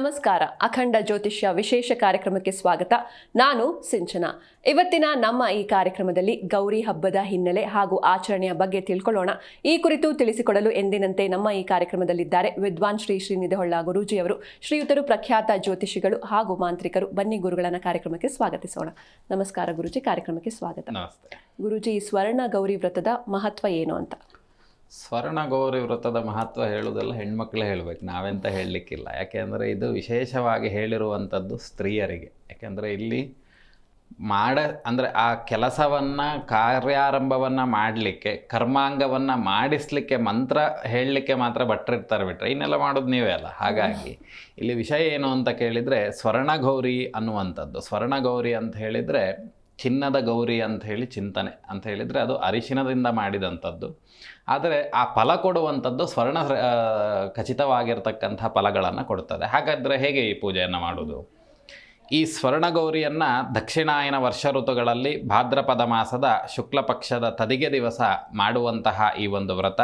ನಮಸ್ಕಾರ. ಅಖಂಡ ಜ್ಯೋತಿಷ್ಯ ವಿಶೇಷ ಕಾರ್ಯಕ್ರಮಕ್ಕೆ ಸ್ವಾಗತ. ನಾನು ಸಿಂಚನ. ಇವತ್ತಿನ ನಮ್ಮ ಈ ಕಾರ್ಯಕ್ರಮದಲ್ಲಿ ಗೌರಿ ಹಬ್ಬದ ಹಿನ್ನೆಲೆ ಹಾಗೂ ಆಚರಣೆಯ ಬಗ್ಗೆ ತಿಳ್ಕೊಳ್ಳೋಣ. ಈ ಕುರಿತು ತಿಳಿಸಿಕೊಡಲು ಎಂದಿನಂತೆ ನಮ್ಮ ಈ ಕಾರ್ಯಕ್ರಮದಲ್ಲಿದ್ದಾರೆ ವಿದ್ವಾನ್ ಶ್ರೀ ಶ್ರೀನಿಧಿಹೊಳ್ಳ ಗುರೂಜಿಯವರು. ಶ್ರೀಯುತರು ಪ್ರಖ್ಯಾತ ಜ್ಯೋತಿಷಿಗಳು ಹಾಗೂ ಮಾಂತ್ರಿಕರು. ಬನ್ನಿ ಗುರುಗಳನ್ನ ಕಾರ್ಯಕ್ರಮಕ್ಕೆ ಸ್ವಾಗತಿಸೋಣ. ನಮಸ್ಕಾರ ಗುರುಜಿ. ಕಾರ್ಯಕ್ರಮಕ್ಕೆ ಸ್ವಾಗತ. ಗುರುಜಿ ಸ್ವರ್ಣ ಗೌರಿ ವ್ರತದ ಮಹತ್ವ ಏನು ಅಂತ? ಸ್ವರ್ಣ ಗೌರಿ ವ್ರತದ ಮಹತ್ವ ಹೇಳುವುದೆಲ್ಲ ಹೆಣ್ಮಕ್ಳೇ ಹೇಳಬೇಕು, ನಾವೆಂತ ಹೇಳಲಿಕ್ಕಿಲ್ಲ. ಯಾಕೆಂದರೆ ಇದು ವಿಶೇಷವಾಗಿ ಹೇಳಿರುವಂಥದ್ದು ಸ್ತ್ರೀಯರಿಗೆ. ಯಾಕೆಂದರೆ ಇಲ್ಲಿ ಮಾಡ, ಅಂದರೆ ಆ ಕೆಲಸವನ್ನು, ಕಾರ್ಯಾರಂಭವನ್ನು ಮಾಡಲಿಕ್ಕೆ, ಕರ್ಮಾಂಗವನ್ನು ಮಾಡಿಸ್ಲಿಕ್ಕೆ ಮಂತ್ರ ಹೇಳಲಿಕ್ಕೆ ಮಾತ್ರ ಭಟ್ರಿರ್ತಾರೆ ಬಿಟ್ರೆ ಇನ್ನೆಲ್ಲ ಮಾಡೋದು ನೀವೇ ಅಲ್ಲ. ಹಾಗಾಗಿ ಇಲ್ಲಿ ವಿಷಯ ಏನು ಅಂತ ಕೇಳಿದರೆ ಸ್ವರ್ಣಗೌರಿ ಅನ್ನುವಂಥದ್ದು. ಸ್ವರ್ಣಗೌರಿ ಅಂತ ಹೇಳಿದರೆ ಚಿನ್ನದ ಗೌರಿ ಅಂತ ಹೇಳಿ ಚಿಂತನೆ ಅಂತ ಹೇಳಿದರೆ ಅದು ಅರಿಶಿನದಿಂದ ಮಾಡಿದಂಥದ್ದು. ಆದರೆ ಆ ಫಲ ಕೊಡುವಂಥದ್ದು ಸ್ವರ್ಣ ಖಚಿತವಾಗಿರ್ತಕ್ಕಂಥ ಫಲಗಳನ್ನು ಕೊಡ್ತದೆ. ಹಾಗಾದರೆ ಹೇಗೆ ಈ ಪೂಜೆಯನ್ನು ಮಾಡೋದು? ಈ ಸ್ವರ್ಣಗೌರಿಯನ್ನು ದಕ್ಷಿಣಾಯನ ವರ್ಷ ಋತುಗಳಲ್ಲಿ ಭಾದ್ರಪದ ಮಾಸದ ಶುಕ್ಲ ಪಕ್ಷದ ತದಿಗೆ ದಿವಸ ಮಾಡುವಂತಹ ಈ ಒಂದು ವ್ರತ.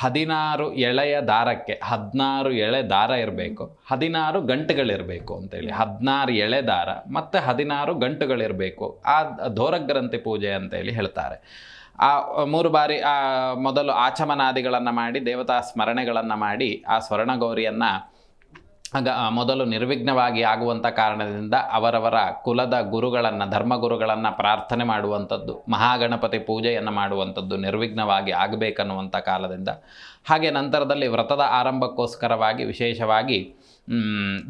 ಹದಿನಾರು ಎಳೆಯ ದಾರಕ್ಕೆ, ಹದಿನಾರು ಎಳೆ ದಾರ ಇರಬೇಕು. ಹದಿನಾರು ಗಂಟುಗಳಿರಬೇಕು ಅಂತೇಳಿ. ಹದಿನಾರು ಎಳೆ ದಾರ, ಮತ್ತು ಹದಿನಾರು ಗಂಟುಗಳಿರಬೇಕು. ಆ ಧೋರಗ್ರಂಥಿ ಪೂಜೆ ಅಂತೇಳಿ ಹೇಳ್ತಾರೆ. ಆ, ಮೂರು ಬಾರಿ, ಆ, ಮೊದಲು ಆಚಮನಾದಿಗಳನ್ನು ಮಾಡಿ, ದೇವತಾ ಸ್ಮರಣೆಗಳನ್ನು ಮಾಡಿ, ಆ ಸ್ವರ್ಣಗೌರಿಯನ್ನು ಆಗ ಮೊದಲು ನಿರ್ವಿಘ್ನವಾಗಿ ಆಗುವಂಥ ಕಾರಣದಿಂದ ಅವರವರ ಕುಲದ ಗುರುಗಳನ್ನು, ಧರ್ಮಗುರುಗಳನ್ನು ಪ್ರಾರ್ಥನೆ ಮಾಡುವಂಥದ್ದು, ಮಹಾಗಣಪತಿ ಪೂಜೆಯನ್ನು ಮಾಡುವಂಥದ್ದು ನಿರ್ವಿಘ್ನವಾಗಿ ಆಗಬೇಕನ್ನುವಂಥ ಕಾಲದಿಂದ. ಹಾಗೆ ನಂತರದಲ್ಲಿ ವ್ರತದ ಆರಂಭಕ್ಕೋಸ್ಕರವಾಗಿ ವಿಶೇಷವಾಗಿ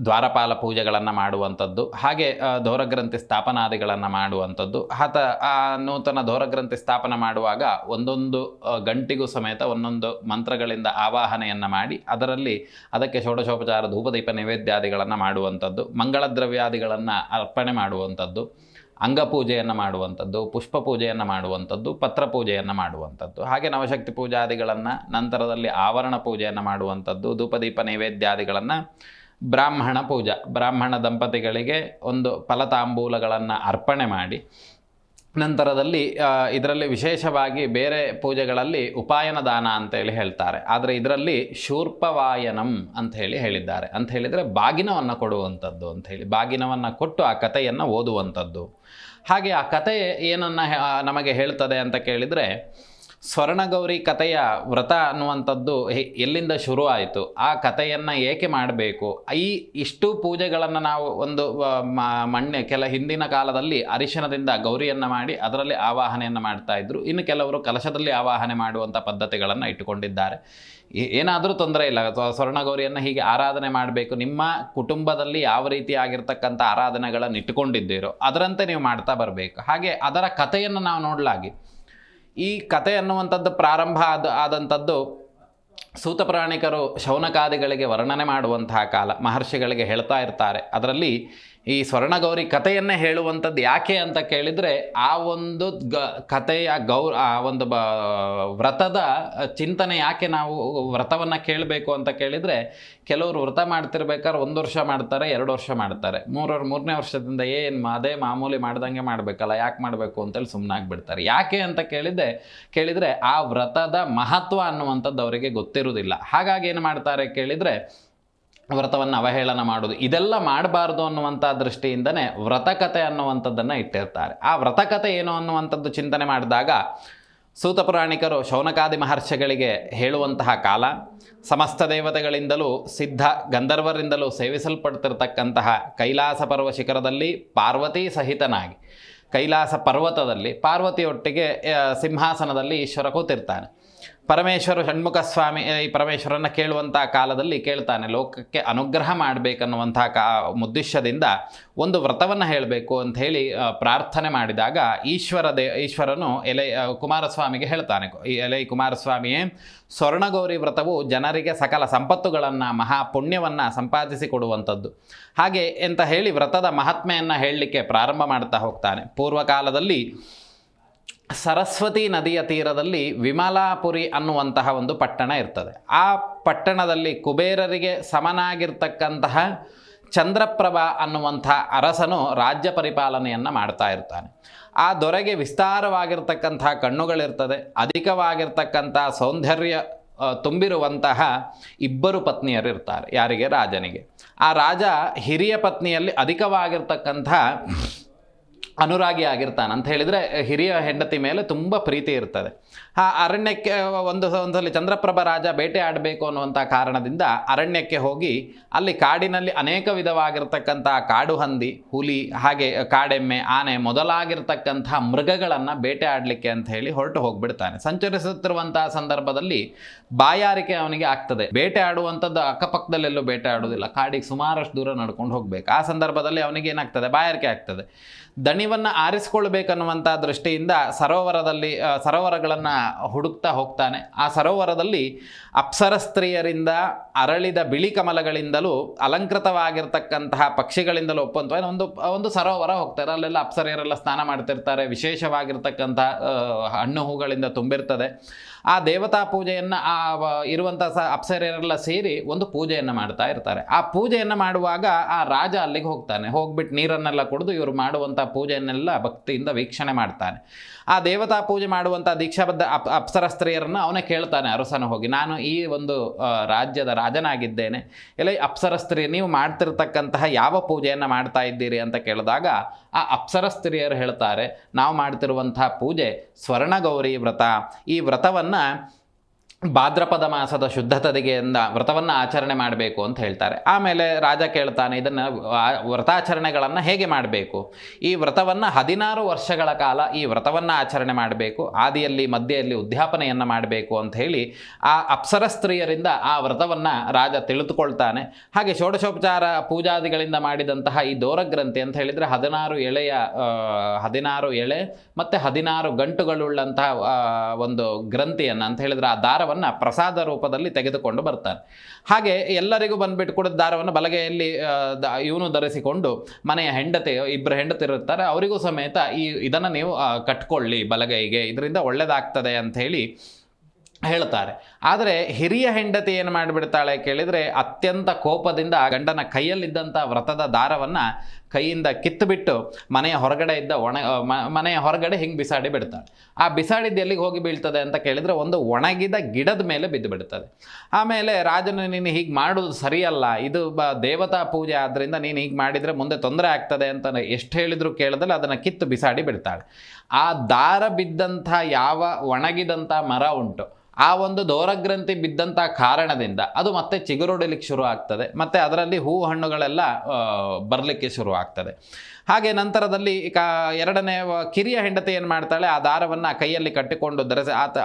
ದ್ವಾರಪಾಲ ಪೂಜೆಗಳನ್ನು ಮಾಡುವಂಥದ್ದು, ಹಾಗೆ ಧೋರಗ್ರಂಥಿ ಸ್ಥಾಪನಾದಿಗಳನ್ನು ಮಾಡುವಂಥದ್ದು. ಆತ, ಆ ನೂತನ ಧೋರಗ್ರಂಥಿ ಸ್ಥಾಪನೆ ಮಾಡುವಾಗ ಒಂದೊಂದು ಗಂಟಿಗೂ ಸಮೇತ ಒಂದೊಂದು ಮಂತ್ರಗಳಿಂದ ಆವಾಹನೆಯನ್ನು ಮಾಡಿ, ಅದರಲ್ಲಿ ಅದಕ್ಕೆ ಷೋಡಶೋಪಚಾರ, ಧೂಪದೀಪ ನೈವೇದ್ಯಾದಿಗಳನ್ನು ಮಾಡುವಂಥದ್ದು ಮಂಗಳ ದ್ರವ್ಯಾದಿಗಳನ್ನು ಅರ್ಪಣೆ ಮಾಡುವಂಥದ್ದು, ಅಂಗಪೂಜೆಯನ್ನು ಮಾಡುವಂಥದ್ದು ಪುಷ್ಪ ಪೂಜೆಯನ್ನು ಮಾಡುವಂಥದ್ದು ಪತ್ರ ಪೂಜೆಯನ್ನು ಮಾಡುವಂಥದ್ದು. ಹಾಗೆ ನವಶಕ್ತಿ ಪೂಜಾದಿಗಳನ್ನು ನಂತರದಲ್ಲಿ ಆವರಣ ಪೂಜೆಯನ್ನು ಮಾಡುವಂಥದ್ದು, ಧೂಪದೀಪ ನೈವೇದ್ಯಾದಿಗಳನ್ನು ಬ್ರಾಹ್ಮಣ ಪೂಜಾ. ಬ್ರಾಹ್ಮಣ ದಂಪತಿಗಳಿಗೆ ಒಂದು ಫಲತಾಂಬೂಲಗಳನ್ನು ಅರ್ಪಣೆ ಮಾಡಿ. ನಂತರದಲ್ಲಿ ಇದರಲ್ಲಿ ವಿಶೇಷವಾಗಿ ಬೇರೆ ಪೂಜೆಗಳಲ್ಲಿ ಉಪಾಯನ ದಾನ ಅಂತೇಳಿ ಹೇಳ್ತಾರೆ. ಆದರೆ ಇದರಲ್ಲಿ ಶೂರ್ಪವಾಯನಂ ಅಂತ ಹೇಳಿ ಹೇಳಿದ್ದಾರೆ. ಅಂತ ಹೇಳಿದರೆ ಬಾಗಿನವನ್ನು ಕೊಡುವಂಥದ್ದು ಅಂತ ಹೇಳಿ ಬಾಗಿನವನ್ನು ಕೊಟ್ಟು ಆ ಕಥೆಯನ್ನು ಓದುವಂಥದ್ದು. ಹಾಗೆ ಆ ಕಥೆ ಏನನ್ನು ನಮಗೆ ಹೇಳ್ತದೆ ಅಂತ ಕೇಳಿದರೆ ಸ್ವರ್ಣಗೌರಿ ಕಥೆಯ ವ್ರತ ಅನ್ನುವಂಥದ್ದು ಎಲ್ಲಿಂದ ಶುರು ಆಯಿತು ಆ ಕಥೆಯನ್ನು ಏಕೆ ಮಾಡಬೇಕು? ಈ ಇಷ್ಟು ಪೂಜೆಗಳನ್ನು ನಾವು ಒಂದು ಮಣ್ಣೆ, ಕೆಲ ಹಿಂದಿನ ಕಾಲದಲ್ಲಿ ಅರಿಶಿನದಿಂದ ಗೌರಿಯನ್ನು ಮಾಡಿ ಅದರಲ್ಲಿ ಆವಾಹನೆಯನ್ನು ಮಾಡ್ತಾ ಇದ್ರು. ಇನ್ನು ಕೆಲವರು ಕಲಶದಲ್ಲಿ ಆವಾಹನೆ ಮಾಡುವಂಥ ಪದ್ಧತಿಗಳನ್ನು ಇಟ್ಟುಕೊಂಡಿದ್ದಾರೆ. ಏನಾದರೂ ತೊಂದರೆ ಇಲ್ಲ. ಸ್ವ- ಸ್ವರ್ಣಗೌರಿಯನ್ನು ಹೀಗೆ ಆರಾಧನೆ ಮಾಡಬೇಕು. ನಿಮ್ಮ ಕುಟುಂಬದಲ್ಲಿ ಯಾವ ರೀತಿ ಆಗಿರ್ತಕ್ಕಂಥ ಆರಾಧನೆಗಳನ್ನು ಇಟ್ಟುಕೊಂಡಿದ್ದೀರೋ ಅದರಂತೆ ನೀವು ಮಾಡ್ತಾ ಬರಬೇಕು. ಹಾಗೆ ಅದರ ಕಥೆಯನ್ನು ನಾವು ನೋಡಲಾಗಿ. ಈ ಕತೆ ಅನ್ನುವಂಥದ್ದು ಪ್ರಾರಂಭ ಆದ, ಆದಂಥದ್ದು ಸೂತ ಪ್ರಾಣಿಕರು ಶೌನಕಾದಿಗಳಿಗೆ ವರ್ಣನೆ ಮಾಡುವಂತಹ ಕಾಲ. ಮಹರ್ಷಿಗಳಿಗೆ ಹೇಳ್ತಾ ಇರ್ತಾರೆ. ಅದರಲ್ಲಿ ಈ ಸ್ವರ್ಣಗೌರಿ ಕಥೆಯನ್ನೇ ಹೇಳುವಂಥದ್ದು ಯಾಕೆ ಅಂತ ಕೇಳಿದರೆ, ಆ ಒಂದು ಗ, ಕಥೆಯ ಗೌ, ಆ ಒಂದು ಬ, ವ್ರತದ ಚಿಂತನೆ ಯಾಕೆ ನಾವು ವ್ರತವನ್ನು ಕೇಳಬೇಕು ಅಂತ ಕೇಳಿದರೆ, ಕೆಲವರು ವ್ರತ ಮಾಡ್ತಿರ್ಬೇಕಾದ್ರೆ ಒಂದು ವರ್ಷ ಮಾಡ್ತಾರೆ, ಎರಡು ವರ್ಷ ಮಾಡ್ತಾರೆ. ಮೂರವ್ರ ಮೂರನೇ ವರ್ಷದಿಂದ ಏನು ಅದೇ ಮಾಮೂಲಿ ಮಾಡ್ದಂಗೆ ಮಾಡಬೇಕಲ್ಲ, ಯಾಕೆ ಮಾಡಬೇಕು ಅಂತೇಳಿ ಸುಮ್ಮನಾಗ್ಬಿಡ್ತಾರೆ ಯಾಕೆ ಅಂತ ಕೇಳಿದ್ರೆ, ಕೇಳಿದರೆ ಆ ವ್ರತದ ಮಹತ್ವ ಅನ್ನುವಂಥದ್ದು ಅವರಿಗೆ ಗೊತ್ತಿರುವುದಿಲ್ಲ. ಹಾಗಾಗಿ ಏನು ಮಾಡ್ತಾರೆ ಕೇಳಿದರೆ ವ್ರತವನ್ನು ಅವಹೇಳನ ಮಾಡೋದು. ಇದೆಲ್ಲ ಮಾಡಬಾರ್ದು ಅನ್ನುವಂಥ ದೃಷ್ಟಿಯಿಂದನೇ ವ್ರತಕತೆ ಅನ್ನುವಂಥದ್ದನ್ನು ಇಟ್ಟಿರ್ತಾರೆ. ಆ ವ್ರತಕತೆ ಏನು ಅನ್ನುವಂಥದ್ದು ಚಿಂತನೆ ಮಾಡಿದಾಗ ಸೂತ ಪುರಾಣಿಕರು ಶೌನಕಾದಿ ಮಹರ್ಷಿಗಳಿಗೆ ಹೇಳುವಂತಹ ಕಾಲ, ಸಮಸ್ತ ದೇವತೆಗಳಿಂದಲೂ ಸಿದ್ಧ ಗಂಧರ್ವರಿಂದಲೂ ಸೇವಿಸಲ್ಪಡ್ತಿರ್ತಕ್ಕಂತಹ ಕೈಲಾಸ ಪರ್ವ ಶಿಖರದಲ್ಲಿ ಪಾರ್ವತಿ ಸಹಿತನಾಗಿ, ಕೈಲಾಸ ಪರ್ವತದಲ್ಲಿ ಪಾರ್ವತಿಯೊಟ್ಟಿಗೆ ಸಿಂಹಾಸನದಲ್ಲಿ ಈಶ್ವರ ಕೂತಿರ್ತಾನೆ. ಪರಮೇಶ್ವರ ಷಣ್ಮುಖ ಸ್ವಾಮಿ ಈ ಪರಮೇಶ್ವರನ ಕೇಳುವಂಥ ಕಾಲದಲ್ಲಿ ಕೇಳ್ತಾನೆ, ಲೋಕಕ್ಕೆ ಅನುಗ್ರಹ ಮಾಡಬೇಕನ್ನುವಂಥ ಕಾ, ಉದ್ದೇಶದಿಂದ ಒಂದು ವ್ರತವನ್ನು ಹೇಳಬೇಕು ಅಂತ ಹೇಳಿ ಪ್ರಾರ್ಥನೆ ಮಾಡಿದಾಗ ಈಶ್ವರ ದೇ, ಈಶ್ವರನು ಎಲೆ ಕುಮಾರಸ್ವಾಮಿಗೆ ಹೇಳ್ತಾನೆ ಎಲೆ ಕುಮಾರಸ್ವಾಮಿಯೇ, ಸ್ವರ್ಣಗೌರಿ ವ್ರತವು ಜನರಿಗೆ ಸಕಲ ಸಂಪತ್ತುಗಳನ್ನು, ಮಹಾ ಪುಣ್ಯವನ್ನು ಸಂಪಾದಿಸಿ ಕೊಡುವಂಥದ್ದು. ಹಾಗೆ ಅಂತ ಹೇಳಿ ವ್ರತದ ಮಹಾತ್ಮೆಯನ್ನು ಹೇಳಲಿಕ್ಕೆ ಪ್ರಾರಂಭ ಮಾಡ್ತಾ ಹೋಗ್ತಾನೆ. ಪೂರ್ವಕಾಲದಲ್ಲಿ ಸರಸ್ವತಿ ನದಿಯ ತೀರದಲ್ಲಿ ವಿಮಲಾಪುರಿ ಅನ್ನುವಂತಹ ಒಂದು ಪಟ್ಟಣ ಇರ್ತದೆ. ಆ ಪಟ್ಟಣದಲ್ಲಿ ಕುಬೇರರಿಗೆ ಸಮನಾಗಿರ್ತಕ್ಕಂತಹ ಚಂದ್ರಪ್ರಭ ಅನ್ನುವಂಥ ಅರಸನು ರಾಜ್ಯ ಪರಿಪಾಲನೆಯನ್ನು ಮಾಡ್ತಾ ಇರ್ತಾನೆ. ಆ ದೊರೆಗೆ ವಿಸ್ತಾರವಾಗಿರ್ತಕ್ಕಂಥ ಕಣ್ಣುಗಳಿರ್ತದೆ. ಅಧಿಕವಾಗಿರ್ತಕ್ಕಂಥ ಸೌಂದರ್ಯ ತುಂಬಿರುವಂತಹ ಇಬ್ಬರು ಪತ್ನಿಯರು ಇರ್ತಾರೆ ಯಾರಿಗೆ? ರಾಜನಿಗೆ. ಆ ರಾಜ ಹಿರಿಯ ಪತ್ನಿಯಲ್ಲಿ ಅಧಿಕವಾಗಿರ್ತಕ್ಕಂಥ ಅನುರಾಗಿ ಆಗಿರ್ತಾನೆ. ಅಂತ ಹೇಳಿದರೆ, ಹಿರಿಯ ಹೆಂಡತಿ ಮೇಲೆ ತುಂಬ ಪ್ರೀತಿ ಇರ್ತದೆ. ಆ ಅರಣ್ಯಕ್ಕೆ, ಒಂದು ಒಂದ್ಸಲಿ ಚಂದ್ರಪ್ರಭ ರಾಜ ಬೇಟೆ ಆಡಬೇಕು ಅನ್ನುವಂಥ ಕಾರಣದಿಂದ ಅರಣ್ಯಕ್ಕೆ ಹೋಗಿ, ಅಲ್ಲಿ ಕಾಡಿನಲ್ಲಿ ಅನೇಕ ವಿಧವಾಗಿರ್ತಕ್ಕಂಥ ಕಾಡು ಹಂದಿ, ಹುಲಿ, ಹಾಗೆ ಕಾಡೆಮ್ಮೆ, ಆನೆ ಮೊದಲಾಗಿರ್ತಕ್ಕಂಥ ಮೃಗಗಳನ್ನು ಬೇಟೆ ಆಡಲಿಕ್ಕೆ ಅಂತ ಹೇಳಿ ಹೊರಟು ಹೋಗಿಬಿಡ್ತಾನೆ. ಸಂಚರಿಸುತ್ತಿರುವಂಥ ಸಂದರ್ಭದಲ್ಲಿ ಬಾಯಾರಿಕೆ ಅವನಿಗೆ ಆಗ್ತದೆ. ಬೇಟೆ ಆಡುವಂಥದ್ದು ಅಕ್ಕಪಕ್ಕದಲ್ಲೆಲ್ಲೂ ಬೇಟೆ ಆಡೋದಿಲ್ಲ. ಕಾಡಿಗೆ ಸುಮಾರಷ್ಟು ದೂರ ನಡ್ಕೊಂಡು ಹೋಗ್ಬೇಕು. ಆ ಸಂದರ್ಭದಲ್ಲಿ ಅವನಿಗೆ ಏನಾಗ್ತದೆ? ಬಾಯಾರಿಕೆ ಆಗ್ತದೆ. ದಣಿವನ್ನು ಆರಿಸಿಕೊಳ್ಬೇಕನ್ನುವಂಥ ದೃಷ್ಟಿಯಿಂದ ಸರೋವರದಲ್ಲಿ ಸರೋವರಗಳನ್ನು ಹುಡುಕ್ತಾ ಹೋಗ್ತಾನೆ. ಆ ಸರೋವರದಲ್ಲಿ ಅಪ್ಸರ ಸ್ತ್ರೀಯರಿಂದ ಅರಳಿದ ಬಿಳಿ ಕಮಲಗಳಿಂದಲೂ ಅಲಂಕೃತವಾಗಿರ್ತಕ್ಕಂತಹ ಪಕ್ಷಿಗಳಿಂದಲೂ ಒಪ್ಪಂತ ಒಂದು ಒಂದು ಸರೋವರ ಹೋಗ್ತಾರೆ. ಅಲ್ಲೆಲ್ಲ ಅಪ್ಸರೆಯರೆಲ್ಲ ಸ್ನಾನ ಮಾಡ್ತಿರ್ತಾರೆ. ವಿಶೇಷವಾಗಿರ್ತಕ್ಕಂಥ ಆ, ಹಣ್ಣು ಹೂಗಳಿಂದ ತುಂಬಿರ್ತದೆ. ಆ ದೇವತಾ ಪೂಜೆಯನ್ನು, ಆ ಇರುವಂಥ ಸ ಅಪ್ಸರೆಲ್ಲ ಸೇರಿ ಒಂದು ಪೂಜೆಯನ್ನು ಮಾಡ್ತಾ ಇರ್ತಾರೆ. ಆ ಪೂಜೆಯನ್ನು ಮಾಡುವಾಗ ಆ ರಾಜ ಅಲ್ಲಿಗೆ ಹೋಗ್ತಾನೆ. ಹೋಗ್ಬಿಟ್ಟು ನೀರನ್ನೆಲ್ಲ ಕುಡಿದು ಇವರು ಮಾಡುವಂಥ ಪೂಜೆಯನ್ನೆಲ್ಲ ಭಕ್ತಿಯಿಂದ ವೀಕ್ಷಣೆ ಮಾಡ್ತಾನೆ. ಆ ದೇವತಾ ಪೂಜೆ ಮಾಡುವಂಥ ದೀಕ್ಷಾಬದ್ಧ ಅಪ್ ಅಪ್ಸರಸ್ತ್ರೀಯರನ್ನು ಅವನೇ ಕೇಳ್ತಾನೆ ಅರಸನ ಹೋಗಿ. ನಾನು ಈ ಒಂದು ರಾಜ್ಯದ ರಾಜನಾಗಿದ್ದೇನೆ. ಇಲ್ಲ ಅಪ್ಸರಸ್ತ್ರೀಯ ಅಪ್ಸರ ಸ್ತ್ರೀ ನೀವು ಮಾಡ್ತಿರ್ತಕ್ಕಂತಹ ಯಾವ ಪೂಜೆಯನ್ನು ಮಾಡ್ತಾ ಇದ್ದೀರಿ ಅಂತ ಕೇಳಿದಾಗ ಆ ಅಪ್ಸರ ಸ್ತ್ರೀಯರು ಹೇಳ್ತಾರೆ, ನಾವು ಮಾಡ್ತಿರುವಂತಹ ಪೂಜೆ ಸ್ವರ್ಣಗೌರಿ ವ್ರತ. ಈ ವ್ರತವನ್ನು ಭಾದ್ರಪದ ಮಾಸದ ಶುದ್ಧತೆಗೆಯಿಂದ ವ್ರತವನ್ನು ಆಚರಣೆ ಮಾಡಬೇಕು ಅಂತ ಹೇಳ್ತಾರೆ. ಆಮೇಲೆ ರಾಜ ಕೇಳ್ತಾನೆ, ಇದನ್ನು ವ್ರತಾಚರಣೆಗಳನ್ನು ಹೇಗೆ ಮಾಡಬೇಕು? ಈ ವ್ರತವನ್ನು ಹದಿನಾರು ವರ್ಷಗಳ ಕಾಲ ಈ ವ್ರತವನ್ನು ಆಚರಣೆ ಮಾಡಬೇಕು ಆದಿಯಲ್ಲಿ ಮಧ್ಯೆಯಲ್ಲಿ ಉದ್ಯಾಪನೆಯನ್ನು ಮಾಡಬೇಕು ಅಂತ ಹೇಳಿ ಆ ಅಪ್ಸರ ಸ್ತ್ರೀಯರಿಂದ ಆ ವ್ರತವನ್ನು ರಾಜ ತಿಳಿದುಕೊಳ್ತಾನೆ. ಹಾಗೆ ಷೋಡಶೋಪಚಾರ ಪೂಜಾದಿಗಳಿಂದ ಮಾಡಿದಂತಹ ಈ ದೋರಗ್ರಂಥಿ ಅಂತ ಹೇಳಿದರೆ ಹದಿನಾರು ಎಳೆಯ ಹದಿನಾರು ಎಳೆ ಮತ್ತು ಹದಿನಾರು ಗಂಟುಗಳುಳ್ಳಂತಹ ಒಂದು ಗ್ರಂಥಿಯನ್ನು ಅಂತ ಹೇಳಿದರೆ ಆ ದಾರವನ್ನು ಪ್ರಸಾದ ರೂಪದಲ್ಲಿ ತೆಗೆದುಕೊಂಡು ಬರ್ತಾರೆ. ಹಾಗೆ ಎಲ್ಲರಿಗೂ ಬಂದ್ಬಿಟ್ಟು ಕೂಡ ದಾರವನ್ನು ಬಲಗೈಯಲ್ಲಿ ಇವನು ಧರಿಸಿಕೊಂಡು ಮನೆಯ ಹೆಂಡತಿ ಇಬ್ಬರು ಹೆಂಡತಿರುತ್ತಾರೆ ಅವರಿಗೂ ಸಮೇತ ಈ, ಇದನ್ನು ನೀವು ಕಟ್ಕೊಳ್ಳಿ ಬಲಗೈಗೆ. ಇದರಿಂದ ಒಳ್ಳೆಯದಾಗ್ತದೆ ಅಂತ ಹೇಳಿ ಹೇಳ್ತಾರೆ. ಆದರೆ ಹಿರಿಯ ಹೆಂಡತಿ ಏನು ಮಾಡಿಬಿಡ್ತಾಳೆ ಕೇಳಿದರೆ ಅತ್ಯಂತ ಕೋಪದಿಂದ ಗಂಡನ ಕೈಯಲ್ಲಿದ್ದಂಥ ವ್ರತದ ದಾರವನ್ನು ಕೈಯಿಂದ ಕಿತ್ತುಬಿಟ್ಟು ಮನೆಯ ಹೊರಗಡೆ ಇದ್ದ ಒಣ ಮನೆಯ ಹೊರಗಡೆ ಹಿಂಗೆ ಬಿಸಾಡಿ ಬಿಡ್ತಾಳೆ. ಆ ಬಿಸಾಡಿದ್ದು ಎಲ್ಲಿಗೆ ಹೋಗಿ ಬೀಳ್ತದೆ ಅಂತ ಕೇಳಿದರೆ ಒಂದು ಒಣಗಿದ ಗಿಡದ ಮೇಲೆ ಬಿದ್ದು ಬಿಡ್ತದೆ. ಆಮೇಲೆ ರಾಜನು, ನೀನು ಹೀಗೆ ಮಾಡೋದು ಸರಿಯಲ್ಲ, ಇದು ಬ, ದೇವತಾ ಪೂಜೆ ಆದ್ದರಿಂದ ನೀನು ಹೀಗೆ ಮಾಡಿದರೆ ಮುಂದೆ ತೊಂದರೆ ಆಗ್ತದೆ ಅಂತ ಎಷ್ಟು ಹೇಳಿದರೂ ಕೇಳಿದ್ರೆ ಅದನ್ನು ಕಿತ್ತು ಬಿಸಾಡಿ ಬಿಡ್ತಾಳೆ. ಆ ದಾರ ಬಿದ್ದಂಥ ಯಾವ ಒಣಗಿದಂಥ ಮರ ಉಂಟು ಆ ಒಂದು ದೋರಗ್ರಂಥಿ ಬಿದ್ದಂಥ ಕಾರಣದಿಂದ ಅದು ಮತ್ತೆ ಚಿಗುರೊಡಲಿಕ್ಕೆ ಶುರು ಆಗ್ತದೆ ಮತ್ತು ಅದರಲ್ಲಿ ಹೂ ಹಣ್ಣುಗಳೆಲ್ಲ ಬರಲಿಕ್ಕೆ ಶುರು ಆಗ್ತದೆ ಹಾಗೆ ನಂತರದಲ್ಲಿ ಕ ಎರಡನೇ ಕಿರಿಯ ಹೆಂಡತಿ ಏನು ಮಾಡ್ತಾಳೆ, ಆ ದಾರವನ್ನು ಕೈಯಲ್ಲಿ ಕಟ್ಟಿಕೊಂಡು ಧರಿಸಿ, ಆತ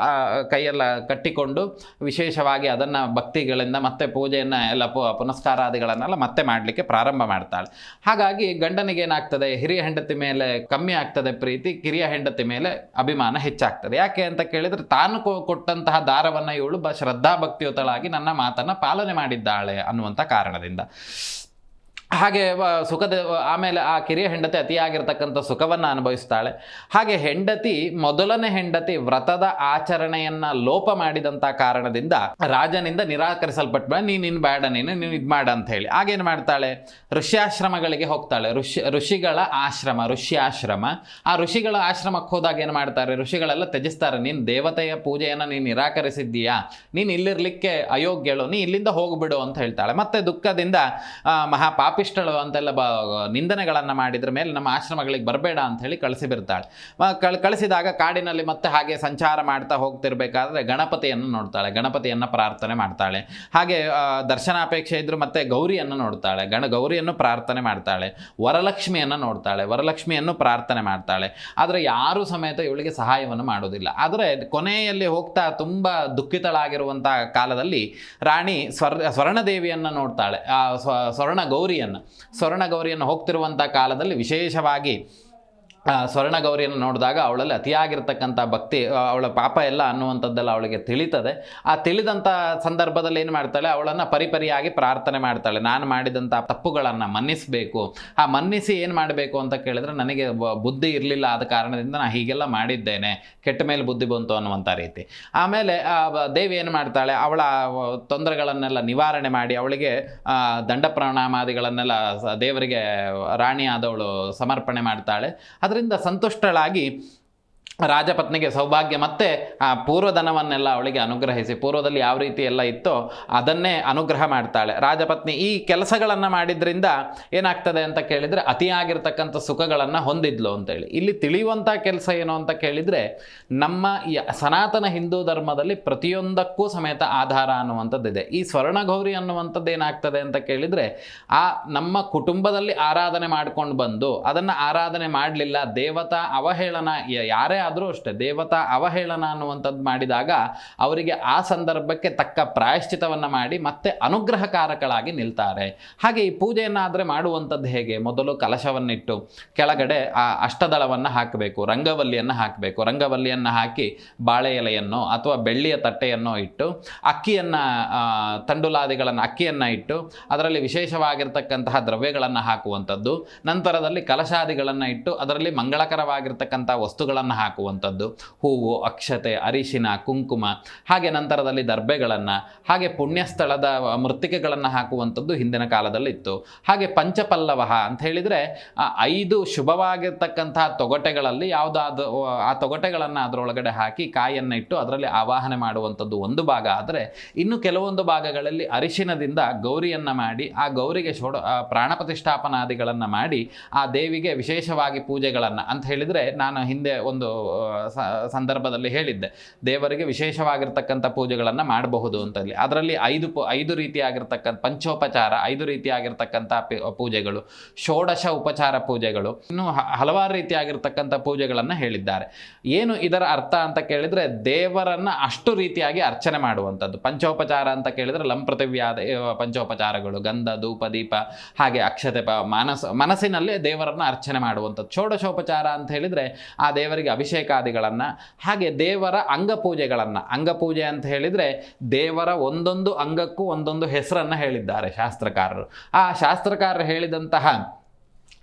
ಕೈಯೆಲ್ಲ ಕಟ್ಟಿಕೊಂಡು ವಿಶೇಷವಾಗಿ ಅದನ್ನು ಭಕ್ತಿಗಳಿಂದ ಮತ್ತೆ ಪೂಜೆಯನ್ನು ಎಲ್ಲ ಪು, ಪುನಸ್ಕಾರಾದಿಗಳನ್ನೆಲ್ಲ ಮತ್ತೆ ಮಾಡಲಿಕ್ಕೆ ಪ್ರಾರಂಭ ಮಾಡ್ತಾಳೆ. ಹಾಗಾಗಿ ಗಂಡನಿಗೆ ಏನಾಗ್ತದೆ, ಹಿರಿಯ ಹೆಂಡತಿ ಮೇಲೆ ಕಮ್ಮಿ ಆಗ್ತದೆ ಪ್ರೀತಿ, ಕಿರಿಯ ಹೆಂಡತಿ ಮೇಲೆ ಅಭಿಮಾನ ಹೆಚ್ಚಾಗ್ತದೆ. ಯಾಕೆ ಅಂತ ಕೇಳಿದರೆ, ತಾನು ಕೊಟ್ಟಂತಹ ದಾರವನ್ನು ಇವಳು ಬ ಶ್ರದ್ಧಾ ಭಕ್ತಿಯುತಳಾಗಿ ನನ್ನ ಮಾತನ್ನು ಪಾಲನೆ ಮಾಡಿದ್ದಾಳೆ ಅನ್ನುವಂಥ ಕಾರಣದಿಂದ. ಹಾಗೆ ಸುಖದ, ಆಮೇಲೆ ಆ ಕಿರಿಯ ಹೆಂಡತಿ ಅತಿಯಾಗಿರ್ತಕ್ಕಂಥ ಸುಖವನ್ನು ಅನುಭವಿಸ್ತಾಳೆ. ಹಾಗೆ ಹೆಂಡತಿ ಮೊದಲನೇ ಹೆಂಡತಿ ವ್ರತದ ಆಚರಣೆಯನ್ನ ಲೋಪ ಮಾಡಿದಂಥ ಕಾರಣದಿಂದ ರಾಜನಿಂದ ನಿರಾಕರಿಸಲ್ಪಟ್ಟ ನೀನು ಬೇಡ ನೀನು ನೀನು ಇದು ಮಾಡ ಅಂತ ಹೇಳಿ. ಆಗೇನು ಮಾಡ್ತಾಳೆ? ಋಷ್ಯಾಶ್ರಮಗಳಿಗೆ ಹೋಗ್ತಾಳೆ. ಋಷಿ, ಋಷಿಗಳ ಆಶ್ರಮ, ಋಷ್ಯಾಶ್ರಮ. ಆ ಋಷಿಗಳ ಆಶ್ರಮಕ್ಕೆ ಹೋದಾಗ ಏನು ಮಾಡ್ತಾರೆ? ಋಷಿಗಳೆಲ್ಲ ತ್ಯಜಿಸ್ತಾರೆ, ನೀನು ದೇವತೆಯ ಪೂಜೆಯನ್ನು ನೀನು ನಿರಾಕರಿಸಿದ್ದೀಯಾ? ನೀನು ಇಲ್ಲಿರ್ಲಿಕ್ಕೆ ಅಯೋಗ್ಯಳು, ನೀ ಇಲ್ಲಿಂದ ಹೋಗ್ಬಿಡು ಅಂತ ಹೇಳ್ತಾಳೆ. ಮತ್ತೆ ದುಃಖದಿಂದ ಮಹಾಪಾಪಿ ಮಹಾ ಪಾಪಿಷ್ಟಳು ಅಂತೆಲ್ಲ ಬ, ನಿಂದನೆಗಳನ್ನು ಮಾಡಿದ್ರ ಮೇಲೆ ನಮ್ಮ ಆಶ್ರಮಗಳಿಗೆ ಬರಬೇಡ ಅಂತ ಹೇಳಿ ಕಳಿಸಿ ಬಿಡ್ತಾಳೆ. ಕಳ್, ಕಳಿಸಿದಾಗ ಕಾಡಿನಲ್ಲಿ ಮತ್ತೆ ಹಾಗೆ ಸಂಚಾರ ಮಾಡ್ತಾ ಹೋಗ್ತಿರ್ಬೇಕಾದ್ರೆ ಗಣಪತಿಯನ್ನು ನೋಡ್ತಾಳೆ, ಗಣಪತಿಯನ್ನು ಪ್ರಾರ್ಥನೆ ಮಾಡ್ತಾಳೆ. ಹಾಗೆ ದರ್ಶನಾಪೇಕ್ಷೆ ಇದ್ದರೂ ಮತ್ತೆ ಗೌರಿಯನ್ನು ನೋಡ್ತಾಳೆ, ಗಣ, ಗೌರಿಯನ್ನು ಪ್ರಾರ್ಥನೆ ಮಾಡ್ತಾಳೆ, ವರಲಕ್ಷ್ಮಿಯನ್ನು ನೋಡ್ತಾಳೆ, ವರಲಕ್ಷ್ಮಿಯನ್ನು ಪ್ರಾರ್ಥನೆ ಮಾಡ್ತಾಳೆ. ಆದರೆ ಯಾರೂ ಸಮೇತ ಇವಳಿಗೆ ಸಹಾಯವನ್ನು ಮಾಡೋದಿಲ್ಲ. ಆದರೆ ಕೊನೆಯಲ್ಲಿ ಹೋಗ್ತಾ ತುಂಬ ದುಃಖಿತಳಾಗಿರುವಂಥ ಕಾಲದಲ್ಲಿ ರಾಣಿ ಸ್ವರ್ ಸ್ವರ್ಣದೇವಿಯನ್ನು ನೋಡ್ತಾಳೆ ಸ್ವ, ಸ್ವರ್ಣ ಗೌರಿಯನ್ನು. ಸ್ವರ್ಣ ಗೌರಿಯನ್ನು ಹೋಗ್ತಿರುವಂಥ ಕಾಲದಲ್ಲಿ ವಿಶೇಷವಾಗಿ ಆ, ಸ್ವರ್ಣ ಗೌರಿಯನ್ನು ನೋಡಿದಾಗ ಅವಳಲ್ಲಿ ಅತಿಯಾಗಿರ್ತಕ್ಕಂಥ ಭಕ್ತಿ ಅವಳ ಪಾಪ ಎಲ್ಲ ಅನ್ನುವಂಥದ್ದೆಲ್ಲ ಅವಳಿಗೆ ತಿಳಿತದೆ. ಆ ತಿಳಿದಂಥ ಸಂದರ್ಭದಲ್ಲಿ ಏನು ಮಾಡ್ತಾಳೆ? ಅವಳನ್ನು ಪರಿಪರಿಯಾಗಿ ಪ್ರಾರ್ಥನೆ ಮಾಡ್ತಾಳೆ. ನಾನು ಮಾಡಿದಂಥ ತಪ್ಪುಗಳನ್ನು ಮನ್ನಿಸಬೇಕು. ಆ ಮನ್ನಿಸಿ ಏನು ಮಾಡಬೇಕು ಅಂತ ಕೇಳಿದ್ರೆ ನನಗೆ ಬುದ್ಧಿ ಇರಲಿಲ್ಲ ಆದ ಕಾರಣದಿಂದ ನಾನು ಹೀಗೆಲ್ಲ ಮಾಡಿದ್ದೇನೆ. ಕೆಟ್ಟ ಮೇಲೆ ಬುದ್ಧಿ ಬಂತು ಅನ್ನುವಂಥ ರೀತಿ. ಆಮೇಲೆ ದೇವಿ ಏನು ಮಾಡ್ತಾಳೆ? ಅವಳ ತೊಂದರೆಗಳನ್ನೆಲ್ಲ ನಿವಾರಣೆ ಮಾಡಿ ಅವಳಿಗೆ ದಂಡ ಪ್ರಣಾಮಾದಿಗಳನ್ನೆಲ್ಲ ದೇವರಿಗೆ ರಾಣಿ ಆದವಳು ಸಮರ್ಪಣೆ ಮಾಡ್ತಾಳೆ. ಅದರಿಂದ ಸಂತುಷ್ಟಳಾಗಿ ರಾಜಪತ್ನಿಗೆ ಸೌಭಾಗ್ಯ ಮತ್ತೆ ಆ ಪೂರ್ವಧನವನ್ನೆಲ್ಲ ಅವಳಿಗೆ ಅನುಗ್ರಹಿಸಿ, ಪೂರ್ವದಲ್ಲಿ ಯಾವ ರೀತಿ ಎಲ್ಲ ಇತ್ತೋ ಅದನ್ನೇ ಅನುಗ್ರಹ ಮಾಡ್ತಾಳೆ. ರಾಜಪತ್ನಿ ಈ ಕೆಲಸಗಳನ್ನು ಮಾಡಿದ್ರಿಂದ ಏನಾಗ್ತದೆ ಅಂತ ಕೇಳಿದರೆ ಅತಿಯಾಗಿರ್ತಕ್ಕಂಥ ಸುಖಗಳನ್ನು ಹೊಂದಿದ್ಲು ಅಂತೇಳಿ. ಇಲ್ಲಿ ತಿಳಿಯುವಂಥ ಕೆಲಸ ಏನು ಅಂತ ಕೇಳಿದರೆ ನಮ್ಮ ಸನಾತನ ಹಿಂದೂ ಧರ್ಮದಲ್ಲಿ ಪ್ರತಿಯೊಂದಕ್ಕೂ ಸಮೇತ ಆಧಾರ ಅನ್ನುವಂಥದ್ದಿದೆ. ಈ ಸ್ವರ್ಣಗೌರಿ ಅನ್ನುವಂಥದ್ದು ಏನಾಗ್ತದೆ ಅಂತ ಕೇಳಿದರೆ ಆ ನಮ್ಮ ಕುಟುಂಬದಲ್ಲಿ ಆರಾಧನೆ ಮಾಡ್ಕೊಂಡು ಬಂದು ಅದನ್ನು ಆರಾಧನೆ ಮಾಡಲಿಲ್ಲ, ದೇವತಾ ಅವಹೇಳನ ಯಾರೇ ಆದರೂ ಅಷ್ಟೇ, ದೇವತಾ ಅವಹೇಳನ ಅನ್ನುವಂಥದ್ದು ಮಾಡಿದಾಗ ಅವರಿಗೆ ಆ ಸಂದರ್ಭಕ್ಕೆ ತಕ್ಕ ಪ್ರಾಯಶ್ಚಿತವನ್ನು ಮಾಡಿ ಮತ್ತೆ ಅನುಗ್ರಹಕಾರಕಳಾಗಿ ನಿಲ್ತಾರೆ. ಹಾಗೆ ಈ ಪೂಜೆಯನ್ನಾದರೆ ಮಾಡುವಂಥದ್ದು ಹೇಗೆ? ಮೊದಲು ಕಲಶವನ್ನಿಟ್ಟು ಕೆಳಗಡೆ ಆ ಅಷ್ಟದಳವನ್ನು ಹಾಕಬೇಕು, ರಂಗವಲ್ಲಿಯನ್ನು ಹಾಕಬೇಕು. ರಂಗವಲ್ಲಿಯನ್ನು ಹಾಕಿ ಬಾಳೆ ಎಲೆಯನ್ನು ಅಥವಾ ಬೆಳ್ಳಿಯ ತಟ್ಟೆಯನ್ನು ಇಟ್ಟು ಅಕ್ಕಿಯನ್ನು ತಂಡುಲಾದಿಗಳನ್ನು ಅಕ್ಕಿಯನ್ನು ಇಟ್ಟು ಅದರಲ್ಲಿ ವಿಶೇಷವಾಗಿರ್ತಕ್ಕಂತಹ ದ್ರವ್ಯಗಳನ್ನು ಹಾಕುವಂಥದ್ದು. ನಂತರದಲ್ಲಿ ಕಲಶಾದಿಗಳನ್ನು ಇಟ್ಟು ಅದರಲ್ಲಿ ಮಂಗಳಕರವಾಗಿರ್ತಕ್ಕಂಥ ವಸ್ತುಗಳನ್ನು ಹಾಕುವಂಥದ್ದು. ಹೂವು, ಅಕ್ಷತೆ, ಅರಿಶಿನ, ಕುಂಕುಮ, ಹಾಗೆ ನಂತರದಲ್ಲಿ ದರ್ಬೆಗಳನ್ನು ಹಾಗೆ ಪುಣ್ಯಸ್ಥಳದ ಮೃತ್ತಿಕೆಗಳನ್ನು ಹಾಕುವಂಥದ್ದು ಹಿಂದಿನ ಕಾಲದಲ್ಲಿ ಇತ್ತು ಹಾಗೆ ಪಂಚಪಲ್ಲವ ಅಂತ ಹೇಳಿದರೆ ಐದು ಶುಭವಾಗಿರ್ತಕ್ಕಂತಹ ತೊಗಟೆಗಳಲ್ಲಿ ಯಾವುದಾದ ಆ ತೊಗಟೆಗಳನ್ನು ಅದರೊಳಗಡೆ ಹಾಕಿ ಕಾಯನ್ನು ಇಟ್ಟು ಅದರಲ್ಲಿ ಆವಾಹನೆ ಮಾಡುವಂಥದ್ದು ಒಂದು ಭಾಗ ಆದರೆ, ಇನ್ನು ಕೆಲವೊಂದು ಭಾಗಗಳಲ್ಲಿ ಅರಿಶಿನದಿಂದ ಗೌರಿಯನ್ನು ಮಾಡಿ, ಆ ಗೌರಿಗೆ ಶೋಡ ಪ್ರಾಣ ಪ್ರತಿಷ್ಠಾಪನಾದಿಗಳನ್ನು ಮಾಡಿ, ಆ ದೇವಿಗೆ ವಿಶೇಷವಾಗಿ ಪೂಜೆಗಳನ್ನು ಅಂತ ಹೇಳಿದರೆ, ನಾನು ಹಿಂದೆ ಒಂದು ಸಂದರ್ಭದಲ್ಲಿ ಹೇಳಿದ್ದೆ. ದೇವರಿಗೆ ವಿಶೇಷವಾಗಿರ್ತಕ್ಕಂಥ ಪೂಜೆಗಳನ್ನು ಮಾಡಬಹುದು ಅಂತಲ್ಲಿ. ಅದರಲ್ಲಿ ಐದು ಪು, ಐದು ರೀತಿಯಾಗಿರ್ತಕ್ಕಂಥ ಪಂಚೋಪಚಾರ, ಐದು ರೀತಿಯಾಗಿರ್ತಕ್ಕಂಥ ಪೂಜೆಗಳು, ಷೋಡಶ ಉಪಚಾರ ಪೂಜೆಗಳು, ಇನ್ನು ಹಲವಾರು ರೀತಿಯಾಗಿರ್ತಕ್ಕಂಥ ಪೂಜೆಗಳನ್ನು ಹೇಳಿದ್ದಾರೆ. ಏನು ಇದರ ಅರ್ಥ ಅಂತ ಕೇಳಿದರೆ, ದೇವರನ್ನು ಅಷ್ಟು ರೀತಿಯಾಗಿ ಅರ್ಚನೆ ಮಾಡುವಂಥದ್ದು. ಪಂಚೋಪಚಾರ ಅಂತ ಕೇಳಿದರೆ ಲಂಪ್ರತಿವ್ಯಾದ ಪಂಚೋಪಚಾರಗಳು, ಗಂಧ, ಧೂಪ, ದೀಪ, ಹಾಗೆ ಅಕ್ಷತೆ ಮಾನಸ ಮನಸ್ಸು, ಮನಸ್ಸಿನಲ್ಲೇ ದೇವರನ್ನು ಅರ್ಚನೆ ಮಾಡುವಂಥದ್ದು. ಷೋಡಶೋಪಚಾರ ಅಂತ ಹೇಳಿದರೆ, ಆ ದೇವರಿಗೆ ಅಭಿಷೇಕಾದಿಗಳನ್ನು, ಹಾಗೆ ದೇವರ ಅಂಗಪೂಜೆಗಳನ್ನು. ಅಂಗಪೂಜೆ ಅಂತ ಹೇಳಿದರೆ ದೇವರ ಒಂದೊಂದು ಅಂಗಕ್ಕೂ ಒಂದೊಂದು ಹೆಸರನ್ನು ಹೇಳಿದ್ದಾರೆ ಶಾಸ್ತ್ರಕಾರರು. ಆ ಶಾಸ್ತ್ರಕಾರರು ಹೇಳಿದಂತಹ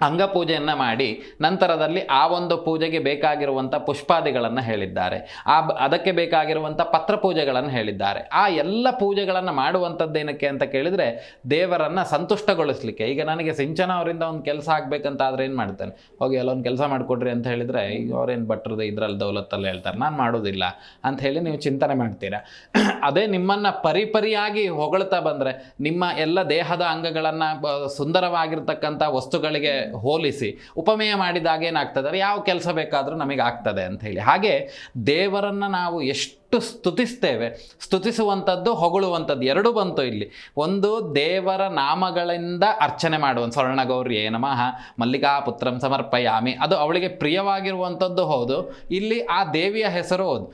ಅಂಗಪೂಜೆಯನ್ನು ಮಾಡಿ ನಂತರದಲ್ಲಿ ಆ ಒಂದು ಪೂಜೆಗೆ ಬೇಕಾಗಿರುವಂಥ ಪುಷ್ಪಾದಿಗಳನ್ನು ಹೇಳಿದ್ದಾರೆ. ಆ ಅದಕ್ಕೆ ಬೇಕಾಗಿರುವಂಥ ಪತ್ರ ಪೂಜೆಗಳನ್ನು ಹೇಳಿದ್ದಾರೆ. ಆ ಎಲ್ಲ ಪೂಜೆಗಳನ್ನು ಮಾಡುವಂಥದ್ದೇನಕ್ಕೆ ಅಂತ ಕೇಳಿದರೆ ದೇವರನ್ನು ಸಂತುಷ್ಟಗೊಳಿಸಲಿಕ್ಕೆ. ಈಗ ನನಗೆ ಸಿಂಚನ ಅವರಿಂದ ಒಂದು ಕೆಲಸ ಆಗಬೇಕಂತ ಆದರೆ ಏನು ಮಾಡ್ತಾನೆ? ಹೋಗಿ ಅಲ್ಲೊಂದು ಕೆಲಸ ಮಾಡಿಕೊಡ್ರಿ ಅಂತ ಹೇಳಿದರೆ ಈಗ ಅವ್ರೇನು ಭಟ್ರದ ಇದರಲ್ಲಿ ದೌಲತ್ತಲ್ಲಿ ಹೇಳ್ತಾರೆ. ನಾನು ಮಾಡೋದಿಲ್ಲ. ಅಂತ ಹೇಳಿ ನೀವು ಚಿಂತನೆ ಮಾಡ್ತೀರಾ? ಅದೇ ನಿಮ್ಮನ್ನು ಪರಿಪರಿಯಾಗಿ ಹೊಗಳ್ತಾ ಬಂದರೆ ನಿಮ್ಮ ಎಲ್ಲ ದೇಹದ ಅಂಗಗಳನ್ನು ಸುಂದರವಾಗಿರ್ತಕ್ಕಂಥ ವಸ್ತುಗಳಿಗೆ ಹೋಲಿಸಿ, ಉಪಮೇಯ ಮಾಡಿದಾಗ ಏನಾಗ್ತದೆ ಯಾವ ಕೆಲಸ ಬೇಕಾದರೂ ನಮಗೆ ಆಗ್ತದೆ ಅಂತ ಹೇಳಿ. ಹಾಗೆ ದೇವರನ್ನು ನಾವು ಎಷ್ಟು ಸ್ತುತಿಸ್ತೇವೆ. ಸ್ತುತಿಸುವಂಥದ್ದು, ಹೊಗಳುವಂಥದ್ದು ಎರಡೂ ಬಂತು ಇಲ್ಲಿ. ಒಂದು ದೇವರ ನಾಮಗಳಿಂದ ಅರ್ಚನೆ ಮಾಡುವಂಥ ಸ್ವರ್ಣಗೌರಿಯೇ ನಮಃ ಮಲ್ಲಿಕಾ ಪುತ್ರಂ ಸಮರ್ಪಯಾಮಿ. ಅದು ಅವಳಿಗೆ ಪ್ರಿಯವಾಗಿರುವಂಥದ್ದು ಹೌದು. ಇಲ್ಲಿ ಆ ದೇವಿಯ ಹೆಸರು ಹೌದು.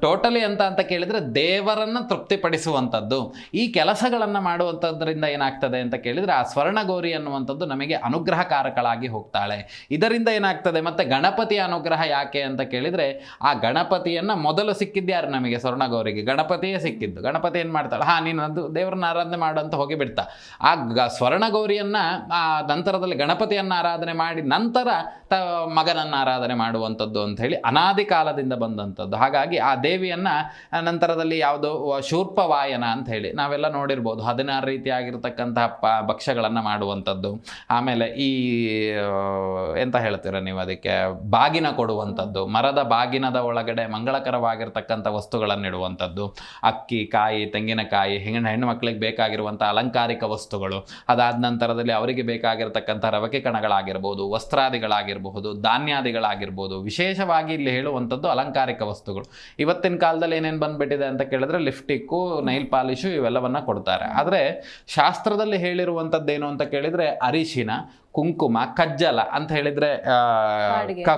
ಟೋಟಲಿ ಅಂತ ಅಂತ ಕೇಳಿದರೆ ದೇವರನ್ನು ತೃಪ್ತಿಪಡಿಸುವಂಥದ್ದು. ಈ ಕೆಲಸಗಳನ್ನು ಮಾಡುವಂಥದ್ರಿಂದ ಏನಾಗ್ತದೆ ಅಂತ ಕೇಳಿದರೆ ಆ ಸ್ವರ್ಣಗೌರಿ ಅನ್ನುವಂಥದ್ದು ನಮಗೆ ಅನುಗ್ರಹಕಾರಕಳಾಗಿ ಹೋಗ್ತಾಳೆ. ಇದರಿಂದ ಏನಾಗ್ತದೆ ಮತ್ತು ಗಣಪತಿಯ ಅನುಗ್ರಹ ಯಾಕೆ ಅಂತ ಕೇಳಿದರೆ ಆ ಗಣಪತಿಯನ್ನು ಮೊದಲು ಸಿಕ್ಕಿದ್ಯಾರು ನಮಗೆ ಸ್ವರ್ಣಗೌರಿಗೆ. ಗಣಪತಿಯೇ ಸಿಕ್ಕಿದ್ದು. ಗಣಪತಿ ಏನು ಮಾಡ್ತಾಳೆ? ಹಾಂ, ನೀನು ಅದು ದೇವರನ್ನ ಆರಾಧನೆ ಮಾಡು ಅಂತ ಹೋಗಿ ಬಿಡ್ತಾ. ಆ ಗ, ಸ್ವರ್ಣಗೌರಿಯನ್ನು, ಆ ನಂತರದಲ್ಲಿ ಗಣಪತಿಯನ್ನು ಆರಾಧನೆ ಮಾಡಿ ನಂತರ ತ, ಮಗನನ್ನು ಆರಾಧನೆ ಮಾಡುವಂಥದ್ದು ಅಂತ ಹೇಳಿ ಅನಾದಿ ಕಾಲದಿಂದ ಬಂದಂಥದ್ದು. ಹಾಗಾಗಿ ಆ ದೇವಿಯನ್ನು ನಂತರದಲ್ಲಿ ಯಾವುದೋ ಶೂರ್ಪವಾಯನ ಅಂತ ಹೇಳಿ ನಾವೆಲ್ಲ ನೋಡಿರ್ಬೋದು. ಹದಿನಾರು ರೀತಿಯಾಗಿರ್ತಕ್ಕಂತಹ ಪ, ಭಕ್ಷ್ಯಗಳನ್ನು ಮಾಡುವಂಥದ್ದು. ಆಮೇಲೆ ಈ ಎಂತ ಹೇಳ್ತೀರ ನೀವು ಅದಕ್ಕೆ? ಬಾಗಿನ ಕೊಡುವಂಥದ್ದು. ಮರದ ಬಾಗಿನದ ಒಳಗಡೆ ಮಂಗಳಕರವಾಗಿರ್ತಕ್ಕಂಥ ವಸ್ತುಗಳನ್ನು ಇಡುವಂಥದ್ದು. ಅಕ್ಕಿ, ಕಾಯಿ, ತೆಂಗಿನಕಾಯಿ ಹೆಣ್ಣು ಹೆಣ್ಣು ಮಕ್ಕಳಿಗೆ ಬೇಕಾಗಿರುವಂಥ ಅಲಂಕಾರಿಕ ವಸ್ತುಗಳು. ಅದಾದ ನಂತರದಲ್ಲಿ ಅವರಿಗೆ ಬೇಕಾಗಿರ್ತಕ್ಕಂಥ ರವಕೆ ಕಣಗಳಾಗಿರ್ಬೋದು, ವಸ್ತ್ರಾದಿಗಳಾಗಿರಬಹುದು, ಧಾನ್ಯಾದಿಗಳಾಗಿರ್ಬೋದು, ವಿಶೇಷವಾಗಿ ಇಲ್ಲಿ ಹೇಳುವಂಥದ್ದು ಅಲಂಕಾರಿಕ ವಸ್ತುಗಳು. ಇವತ್ತಿನ ಕಾಲದಲ್ಲಿ ಏನೇನು ಬಂದ್ಬಿಟ್ಟಿದೆ ಅಂತ ಕೇಳಿದ್ರೆ ಲಿಫ್ಟಿಕ್ಕು ನೈಲ್ ಪಾಲಿಶು ಇವೆಲ್ಲವನ್ನು ಕೊಡ್ತಾರೆ. ಆದರೆ ಶಾಸ್ತ್ರದಲ್ಲಿ ಹೇಳಿರುವಂಥದ್ದೇನು ಅಂತ ಕೇಳಿದರೆ ಅರಿಶಿನ ಕುಂಕುಮ ಕಜ್ಜಲ ಅಂತ ಹೇಳಿದ್ರೆ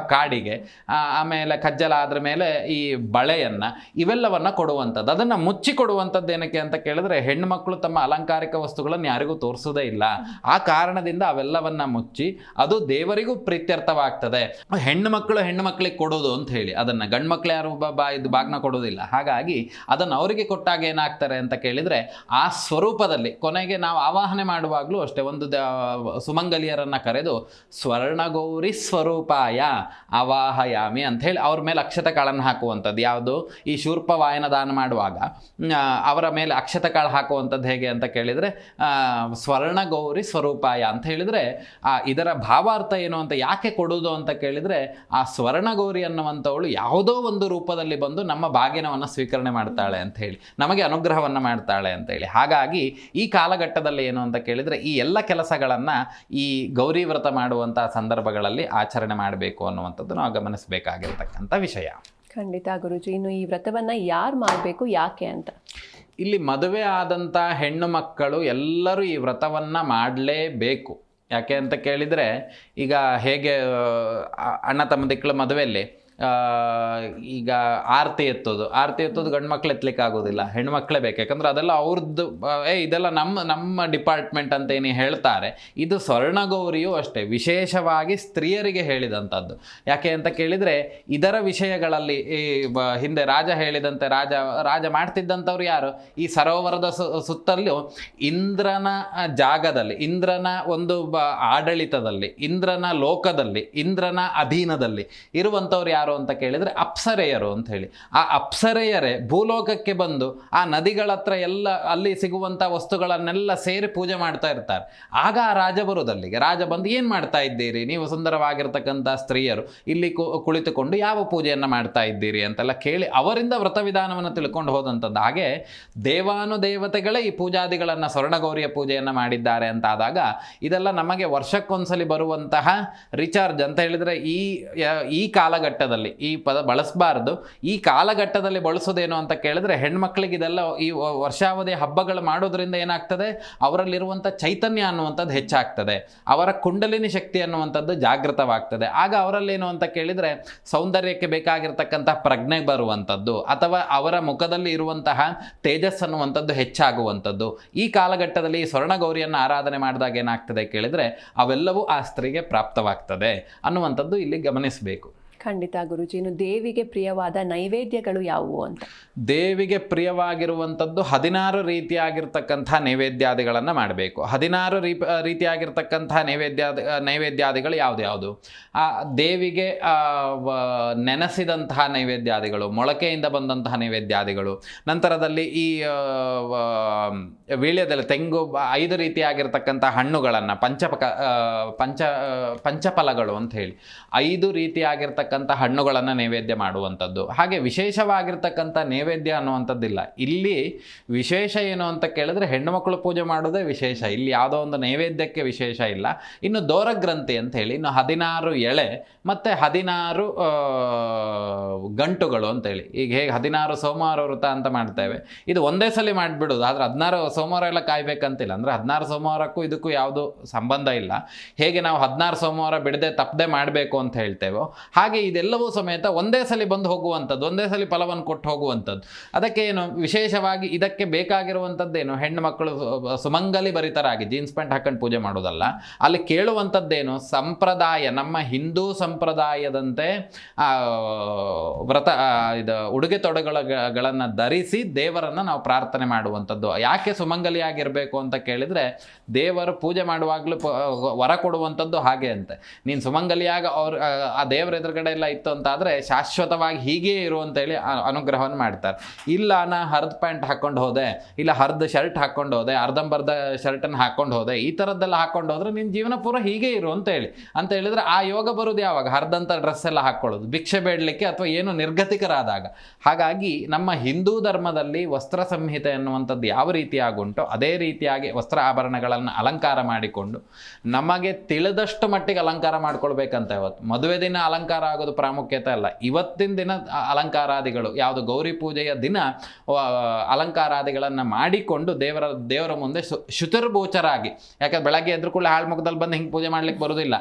ಕಾಡಿಗೆ. ಆಮೇಲೆ ಕಜ್ಜಲ ಆದ್ರ ಮೇಲೆ ಈ ಬಳೆಯನ್ನ ಇವೆಲ್ಲವನ್ನ ಕೊಡುವಂಥದ್ದು. ಅದನ್ನ ಮುಚ್ಚಿ ಕೊಡುವಂಥದ್ದು ಏನಕ್ಕೆ ಅಂತ ಕೇಳಿದ್ರೆ ಹೆಣ್ಮಕ್ಳು ತಮ್ಮ ಅಲಂಕಾರಿಕ ವಸ್ತುಗಳನ್ನು ಯಾರಿಗೂ ತೋರಿಸೋದೇ ಇಲ್ಲ. ಆ ಕಾರಣದಿಂದ ಅವೆಲ್ಲವನ್ನ ಮುಚ್ಚಿ ಅದು ದೇವರಿಗೂ ಪ್ರೀತ್ಯರ್ಥವಾಗ್ತದೆ. ಹೆಣ್ಣು ಮಕ್ಕಳು ಹೆಣ್ಣು ಮಕ್ಕಳಿಗೆ ಕೊಡೋದು ಅಂತ ಹೇಳಿ ಅದನ್ನ ಗಂಡು ಮಕ್ಕಳು ಯಾರು ಬ- ಇದು ಬಾಗ್ನ ಕೊಡೋದಿಲ್ಲ. ಹಾಗಾಗಿ ಅದನ್ನು ಅವರಿಗೆ ಕೊಟ್ಟಾಗ ಏನಾಗ್ತಾರೆ ಅಂತ ಕೇಳಿದ್ರೆ ಆ ಸ್ವರೂಪದಲ್ಲಿ ಕೊನೆಗೆ ನಾವು ಆವಾಹನೆ ಮಾಡುವಾಗಲೂ ಅಷ್ಟೇ ಒಂದು ಸುಮಂಗಲಿಯರ ದೇವರನ್ನ ಕರೆದು ಸ್ವರ್ಣಗೌರಿ ಸ್ವರೂಪಾಯ ಅವಾಹಯಾಮಿ ಅಂತ ಹೇಳಿ ಅವ್ರ ಮೇಲೆ ಅಕ್ಷತ ಕಾಳನ್ನು ಹಾಕುವಂಥದ್ದು. ಯಾವುದು? ಈ ಶೂರ್ಪ ವಾಯನ ದಾನ ಮಾಡುವಾಗ. ಅವರ ಮೇಲೆ ಅಕ್ಷತ ಕಾಳು ಹಾಕುವಂಥದ್ದು ಹೇಗೆ ಅಂತ ಕೇಳಿದರೆ ಸ್ವರ್ಣಗೌರಿ ಸ್ವರೂಪಾಯ ಅಂತ ಹೇಳಿದರೆ, ಆ, ಇದರ ಭಾವಾರ್ಥ ಏನು ಅಂತ ಯಾಕೆ ಕೊಡುವುದು ಅಂತ ಕೇಳಿದರೆ, ಆ ಸ್ವರ್ಣಗೌರಿ ಅನ್ನುವಂಥವಳು ಯಾವುದೋ ಒಂದು ರೂಪದಲ್ಲಿ ಬಂದು ನಮ್ಮ ಬಾಗಿನವನ್ನು ಸ್ವೀಕರಣೆ ಮಾಡ್ತಾಳೆ ಅಂತ ಹೇಳಿ, ನಮಗೆ ಅನುಗ್ರಹವನ್ನು ಮಾಡ್ತಾಳೆ ಅಂತ ಹೇಳಿ. ಹಾಗಾಗಿ ಈ ಕಾಲಘಟ್ಟದಲ್ಲಿ ಏನು ಅಂತ ಕೇಳಿದರೆ, ಈ ಎಲ್ಲ ಕೆಲಸಗಳನ್ನು ಈ ಗೌರಿ ವ್ರತ ಮಾಡುವಂಥ ಸಂದರ್ಭಗಳಲ್ಲಿ ಆಚರಣೆ ಮಾಡಬೇಕು ಅನ್ನುವಂಥದ್ದು ನಾವು ಗಮನಿಸಬೇಕಾಗಿರ್ತಕ್ಕಂಥ ವಿಷಯ. ಖಂಡಿತ ಗುರುಜಿ ಇನ್ನು ಈ ವ್ರತವನ್ನ ಯಾರು ಮಾಡಬೇಕು ಯಾಕೆ ಅಂತ? ಇಲ್ಲಿ ಮದುವೆ ಆದಂಥ ಹೆಣ್ಣು ಮಕ್ಕಳು ಎಲ್ಲರೂ ಈ ವ್ರತವನ್ನು ಮಾಡಲೇಬೇಕು. ಯಾಕೆ ಅಂತ ಕೇಳಿದರೆ ಈಗ ಹೇಗೆ ಅಣ್ಣ ತಮ್ಮದಿಕ್ಕಳ ಮದುವೆಯಲ್ಲಿ ಈಗ ಆರತಿ ಎತ್ತೋದು. ಆರತಿ ಎತ್ತೋದು ಗಂಡು ಮಕ್ಳು ಎತ್ತಲಿಕ್ಕೆ ಆಗೋದಿಲ್ಲ. ಹೆಣ್ಮಕ್ಳೇ ಬೇಕು. ಯಾಕಂದ್ರೆ ಅದೆಲ್ಲ ಅವ್ರದ್ದು ಏ, ಇದೆಲ್ಲ ನಮ್ಮ ನಮ್ಮ ಡಿಪಾರ್ಟ್ಮೆಂಟ್ ಅಂತ ಏನು ಹೇಳ್ತಾರೆ, ಇದು ಸ್ವರ್ಣಗೌರಿಯೂ ಅಷ್ಟೇ. ವಿಶೇಷವಾಗಿ ಸ್ತ್ರೀಯರಿಗೆ ಹೇಳಿದಂಥದ್ದು. ಯಾಕೆ ಅಂತ ಕೇಳಿದರೆ, ಇದರ ವಿಷಯಗಳಲ್ಲಿ ಈ ಹಿಂದೆ ರಾಜ ಹೇಳಿದಂತೆ, ರಾಜ ರಾಜ ಮಾಡ್ತಿದ್ದಂಥವ್ರು ಯಾರು? ಈ ಸರೋವರದ ಸುತ್ತಲೂ ಇಂದ್ರನ ಜಾಗದಲ್ಲಿ, ಇಂದ್ರನ ಒಂದು ಆಡಳಿತದಲ್ಲಿ, ಇಂದ್ರನ ಲೋಕದಲ್ಲಿ, ಇಂದ್ರನ ಅಧೀನದಲ್ಲಿ ಇರುವಂಥವ್ರು ಯಾರು? ಅಂತ ಕೇಳಿದರೆ ಅಪ್ಸರೆಯರು ಅಂತ ಹೇಳಿ. ಆ ಅಪ್ಸರೆಯರೇ ಭೂಲೋಕಕ್ಕೆ ಬಂದು ಆ ನದಿಗಳ ಹತ್ರ ಎಲ್ಲ ಅಲ್ಲಿ ಸಿಗುವಂಥ ವಸ್ತುಗಳನ್ನೆಲ್ಲ ಸೇರಿ ಪೂಜೆ ಮಾಡ್ತಾ ಇರ್ತಾರೆ. ಆಗ ಆ ರಾಜ ಬರುವುದಲ್ಲಿಗೆ ರಾಜ ಬಂದು ಏನು ಮಾಡ್ತಾ ಇದ್ದೀರಿ? ನೀವು ಸುಂದರವಾಗಿರ್ತಕ್ಕಂಥ ಸ್ತ್ರೀಯರು ಇಲ್ಲಿ ಕುಳಿತುಕೊಂಡು ಯಾವ ಪೂಜೆಯನ್ನು ಮಾಡ್ತಾ ಇದ್ದೀರಿ ಅಂತೆಲ್ಲ ಕೇಳಿ ಅವರಿಂದ ವ್ರತ ವಿಧಾನವನ್ನು ತಿಳ್ಕೊಂಡು ಹೋದಂಥದ್ದು. ಹಾಗೆ ದೇವಾನುದೇವತೆಗಳೇ ಈ ಪೂಜಾದಿಗಳನ್ನು ಸ್ವರ್ಣಗೌರಿಯ ಪೂಜೆಯನ್ನು ಮಾಡಿದ್ದಾರೆ ಅಂತಾದಾಗ ಇದೆಲ್ಲ ನಮಗೆ ವರ್ಷಕ್ಕೊಂದ್ಸಲಿ ಬರುವಂತಹ ರಿಚಾರ್ಜ್ ಅಂತ ಹೇಳಿದರೆ ಈ ಈ ಕಾಲಘಟ್ಟದಲ್ಲಿ ಈ ಪದ ಬಳಸಬಾರ್ದು. ಈ ಕಾಲಘಟ್ಟದಲ್ಲಿ ಬಳಸೋದೇನು ಅಂತ ಕೇಳಿದ್ರೆ, ಹೆಣ್ಮಕ್ಳಿಗೆ ಇದೆಲ್ಲ ಈ ವರ್ಷಾವಧಿ ಹಬ್ಬಗಳು ಮಾಡೋದ್ರಿಂದ ಏನಾಗ್ತದೆ? ಅವರಲ್ಲಿರುವಂಥ ಚೈತನ್ಯ ಅನ್ನುವಂಥದ್ದು ಹೆಚ್ಚಾಗ್ತದೆ. ಅವರ ಕುಂಡಲಿನಿ ಶಕ್ತಿ ಅನ್ನುವಂಥದ್ದು ಜಾಗೃತವಾಗ್ತದೆ. ಆಗ ಅವರಲ್ಲೇನು ಅಂತ ಕೇಳಿದರೆ, ಸೌಂದರ್ಯಕ್ಕೆ ಬೇಕಾಗಿರ್ತಕ್ಕಂಥ ಪ್ರಜ್ಞೆ ಬರುವಂಥದ್ದು, ಅಥವಾ ಅವರ ಮುಖದಲ್ಲಿ ಇರುವಂತಹ ತೇಜಸ್ ಅನ್ನುವಂಥದ್ದು ಹೆಚ್ಚಾಗುವಂಥದ್ದು. ಈ ಕಾಲಘಟ್ಟದಲ್ಲಿ ಸ್ವರ್ಣಗೌರಿಯನ್ನು ಆರಾಧನೆ ಮಾಡಿದಾಗ ಏನಾಗ್ತದೆ ಕೇಳಿದರೆ, ಅವೆಲ್ಲವೂ ಆ ಸ್ತ್ರೀಗೆ ಪ್ರಾಪ್ತವಾಗ್ತದೆ ಅನ್ನುವಂಥದ್ದು ಇಲ್ಲಿ ಗಮನಿಸಬೇಕು. ಖಂಡಿತ ಗುರುಜಿ. ಇನ್ನು ದೇವಿಗೆ ಪ್ರಿಯವಾದ ನೈವೇದ್ಯಗಳು ಯಾವುವು ಅಂತ? ದೇವಿಗೆ ಪ್ರಿಯವಾಗಿರುವಂಥದ್ದು ಹದಿನಾರು ರೀತಿಯಾಗಿರ್ತಕ್ಕಂಥ ನೈವೇದ್ಯಾದಿಗಳನ್ನು ಮಾಡಬೇಕು. ಹದಿನಾರು ರೀ ರೀತಿಯಾಗಿರ್ತಕ್ಕಂಥ ನೈವೇದ್ಯ ನೈವೇದ್ಯಾದಿಗಳು ಯಾವುದು ಆ, ದೇವಿಗೆ ನೆನೆಸಿದಂತಹ ನೈವೇದ್ಯಾದಿಗಳು, ಮೊಳಕೆಯಿಂದ ಬಂದಂತಹ ನೈವೇದ್ಯಾದಿಗಳು, ನಂತರದಲ್ಲಿ ಈ ವೀಳ್ಯದಲ್ಲಿ ತೆಂಗು ಐದು ರೀತಿಯಾಗಿರ್ತಕ್ಕಂಥ ಹಣ್ಣುಗಳನ್ನು, ಪಂಚಪಕ ಪಂಚ ಪಂಚಫಲಗಳು ಅಂತ ಹೇಳಿ, ಐದು ರೀತಿಯಾಗಿರ್ತಕ್ಕಂಥ ಹಣ್ಣುಗಳನ್ನು ನೈವೇದ್ಯ ಮಾಡುವಂಥದ್ದು. ಹಾಗೆ ವಿಶೇಷವಾಗಿರ್ತಕ್ಕಂಥ ನೈವೇದ್ಯ ಅನ್ನುವಂಥದ್ದಿಲ್ಲ. ಇಲ್ಲಿ ವಿಶೇಷ ಏನು ಅಂತ ಕೇಳಿದ್ರೆ ಹೆಣ್ಣು ಮಕ್ಕಳು ಪೂಜೆ ಮಾಡೋದೇ ವಿಶೇಷ. ಇಲ್ಲಿ ಯಾವುದೋ ಒಂದು ನೈವೇದ್ಯಕ್ಕೆ ವಿಶೇಷ ಇಲ್ಲ. ಇನ್ನು ದೋರಗ್ರಂಥಿ ಅಂತ ಹೇಳಿ, ಇನ್ನು ಹದಿನಾರು ಎಳೆ ಮತ್ತು ಹದಿನಾರು ಗಂಟುಗಳು ಅಂತೇಳಿ ಈಗ ಹೇಗೆ ಹದಿನಾರು ಸೋಮವಾರ ವ್ರತ ಅಂತ ಮಾಡ್ತೇವೆ. ಇದು ಒಂದೇ ಸಲ ಮಾಡಿಬಿಡೋದು. ಆದರೆ ಹದಿನಾರು ಸೋಮವಾರ ಎಲ್ಲ ಕಾಯ್ಬೇಕಂತಿಲ್ಲ. ಅಂದರೆ ಹದಿನಾರು ಸೋಮವಾರಕ್ಕೂ ಇದಕ್ಕೂ ಯಾವುದು ಸಂಬಂಧ ಇಲ್ಲ. ಹೇಗೆ ನಾವು ಹದಿನಾರು ಸೋಮವಾರ ಬಿಡದೆ ತಪ್ಪದೆ ಮಾಡಬೇಕು ಅಂತ ಹೇಳ್ತೇವೋ, ಹಾಗೆ ಇದೆಲ್ಲವೂ ಸಮೇತ ಒಂದೇ ಸಲ ಬಂದು ಹೋಗುವಂಥದ್ದು, ಒಂದೇ ಸಲ ಫಲವನ್ನು ಕೊಟ್ಟು ಹೋಗುವಂಥದ್ದು. ಅದಕ್ಕೆ ಏನು ವಿಶೇಷವಾಗಿ ಇದಕ್ಕೆ ಬೇಕಾಗಿರುವಂಥದ್ದೇನು? ಹೆಣ್ಣು ಮಕ್ಕಳು ಸುಮಂಗಲಿ ಭರಿತರಾಗಿ ಜೀನ್ಸ್ ಪ್ಯಾಂಟ್ ಹಾಕೊಂಡು ಪೂಜೆ ಮಾಡೋದಲ್ಲ, ಅಲ್ಲಿ ಕೇಳುವಂಥದ್ದೇನು? ಸಂಪ್ರದಾಯ, ನಮ್ಮ ಹಿಂದೂ ಸಂಪ್ರದಾಯದಂತೆ ವ್ರತ ಇದು ಉಡುಗೆ ತೊಡೆಗಳನ್ನು ಧರಿಸಿ ದೇವರನ್ನು ನಾವು ಪ್ರಾರ್ಥನೆ ಮಾಡುವಂಥದ್ದು. ಯಾಕೆ ಸುಮಂಗಲಿಯಾಗಿರಬೇಕು ಅಂತ ಕೇಳಿದರೆ, ದೇವರು ಪೂಜೆ ಮಾಡುವಾಗಲೂ ವರ ಕೊಡುವಂಥದ್ದು ಹಾಗೆ ಅಂತೆ. ನೀನು ಸುಮಂಗಲಿಯಾಗ ಅವ್ರ ಆ ದೇವರ ಎದುರುಗಡೆ ಎಲ್ಲ ಇತ್ತು ಅಂತಾದರೆ ಶಾಶ್ವತವಾಗಿ ಹೀಗೆ ಇರು ಅಂತೇಳಿ ಹೇಳಿ ಅನುಗ್ರಹವನ್ನು ಮಾಡ್ತಾರೆ. ಇಲ್ಲ ನಾ ಹರ್ದ ಪ್ಯಾಂಟ್ ಹಾಕ್ಕೊಂಡು ಹೋದೆ, ಇಲ್ಲ ಹರ್ದ ಶರ್ಟ್ ಹಾಕ್ಕೊಂಡು ಹೋದೆ, ಅರ್ಧಂಬರ್ಧ ಶರ್ಟನ್ನು ಹಾಕ್ಕೊಂಡು ಹೋದೆ, ಈ ಥರದ್ದೆಲ್ಲ ಹಾಕ್ಕೊಂಡು ಹೋದ್ರೆ ನಿನ್ನ ಜೀವನ ಪೂರ ಹೀಗೆ ಇರು ಅಂತ ಹೇಳಿ. ಅಂತ ಹೇಳಿದ್ರೆ ಆ ಯೋಗ ಬರೋದು ಯಾವಾಗ? ಹರ್ದಂಥ ಡ್ರೆಸ್ ಎಲ್ಲ ಹಾಕ್ಕೊಳ್ಳೋದು ಭಿಕ್ಷೆ ಬೇಡಲಿಕ್ಕೆ ಅಥವಾ ಏನು ನಿರ್ಗತಿಕರಾದಾಗ. ಹಾಗಾಗಿ ನಮ್ಮ ಹಿಂದೂ ಧರ್ಮದಲ್ಲಿ ವಸ್ತ್ರ ಸಂಹಿತೆ ಅನ್ನುವಂಥದ್ದು ಯಾವ ರೀತಿಯಾಗುಂಟೋ ಅದೇ ರೀತಿಯಾಗಿ ವಸ್ತ್ರ ಆಭರಣಗಳನ್ನು ಅಲಂಕಾರ ಮಾಡಿಕೊಂಡು ನಮಗೆ ತಿಳಿದಷ್ಟು ಮಟ್ಟಿಗೆ ಅಲಂಕಾರ ಮಾಡ್ಕೊಳ್ಬೇಕಂತ ಇವತ್ತು ಮದುವೆ ದಿನ ಅಲಂಕಾರ ಆಗೋದು ಪ್ರಾಮುಖ್ಯತೆ ಅಲ್ಲ. ಇವತ್ತಿನ ದಿನ ಅಲಂಕಾರಾದಿಗಳು, ಯಾವುದು ಗೌರಿ ಪೂಜೆಯ ದಿನ ಅಲಂಕಾರಾದಿಗಳನ್ನು ಮಾಡಿಕೊಂಡು ದೇವರ ದೇವರ ಮುಂದೆ ಶು, ಶುತುರ್ಭೋಚರಾಗಿ, ಯಾಕಂದ್ರೆ ಬೆಳಗ್ಗೆ ಎದ್ರು ಕೂಡ ಹಾಳು ಮುಖದಲ್ಲಿ ಬಂದು ಹಿಂಗೆ ಪೂಜೆ ಮಾಡ್ಲಿಕ್ಕೆ ಬರೋದಿಲ್ಲ.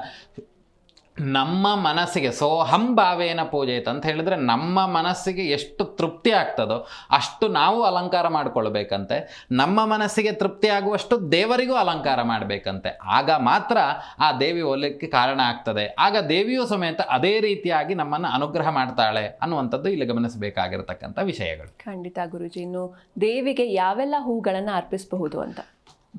ನಮ್ಮ ಮನಸ್ಸಿಗೆ ಸೋಹಂ ಭಾವೇನ ಆಯ್ತು ಅಂತ ಹೇಳಿದ್ರೆ ನಮ್ಮ ಮನಸ್ಸಿಗೆ ಎಷ್ಟು ತೃಪ್ತಿ ಆಗ್ತದೋ ಅಷ್ಟು ನಾವು ಅಲಂಕಾರ ಮಾಡಿಕೊಳ್ಬೇಕಂತೆ. ನಮ್ಮ ಮನಸ್ಸಿಗೆ ತೃಪ್ತಿ ಆಗುವಷ್ಟು ದೇವರಿಗೂ ಅಲಂಕಾರ ಮಾಡಬೇಕಂತೆ. ಆಗ ಮಾತ್ರ ಆ ದೇವಿ ಒಲಿಕ್ಕೆ ಕಾರಣ ಆಗ್ತದೆ. ಆಗ ದೇವಿಯು ಸಮೇತ ಅದೇ ರೀತಿಯಾಗಿ ನಮ್ಮನ್ನು ಅನುಗ್ರಹ ಮಾಡ್ತಾಳೆ ಅನ್ನುವಂಥದ್ದು ಇಲ್ಲಿ ಗಮನಿಸಬೇಕಾಗಿರ್ತಕ್ಕಂಥ ವಿಷಯಗಳು. ಖಂಡಿತ ಗುರುಜಿ, ಇನ್ನು ದೇವಿಗೆ ಯಾವೆಲ್ಲ ಹೂಗಳನ್ನು ಅರ್ಪಿಸಬಹುದು ಅಂತ?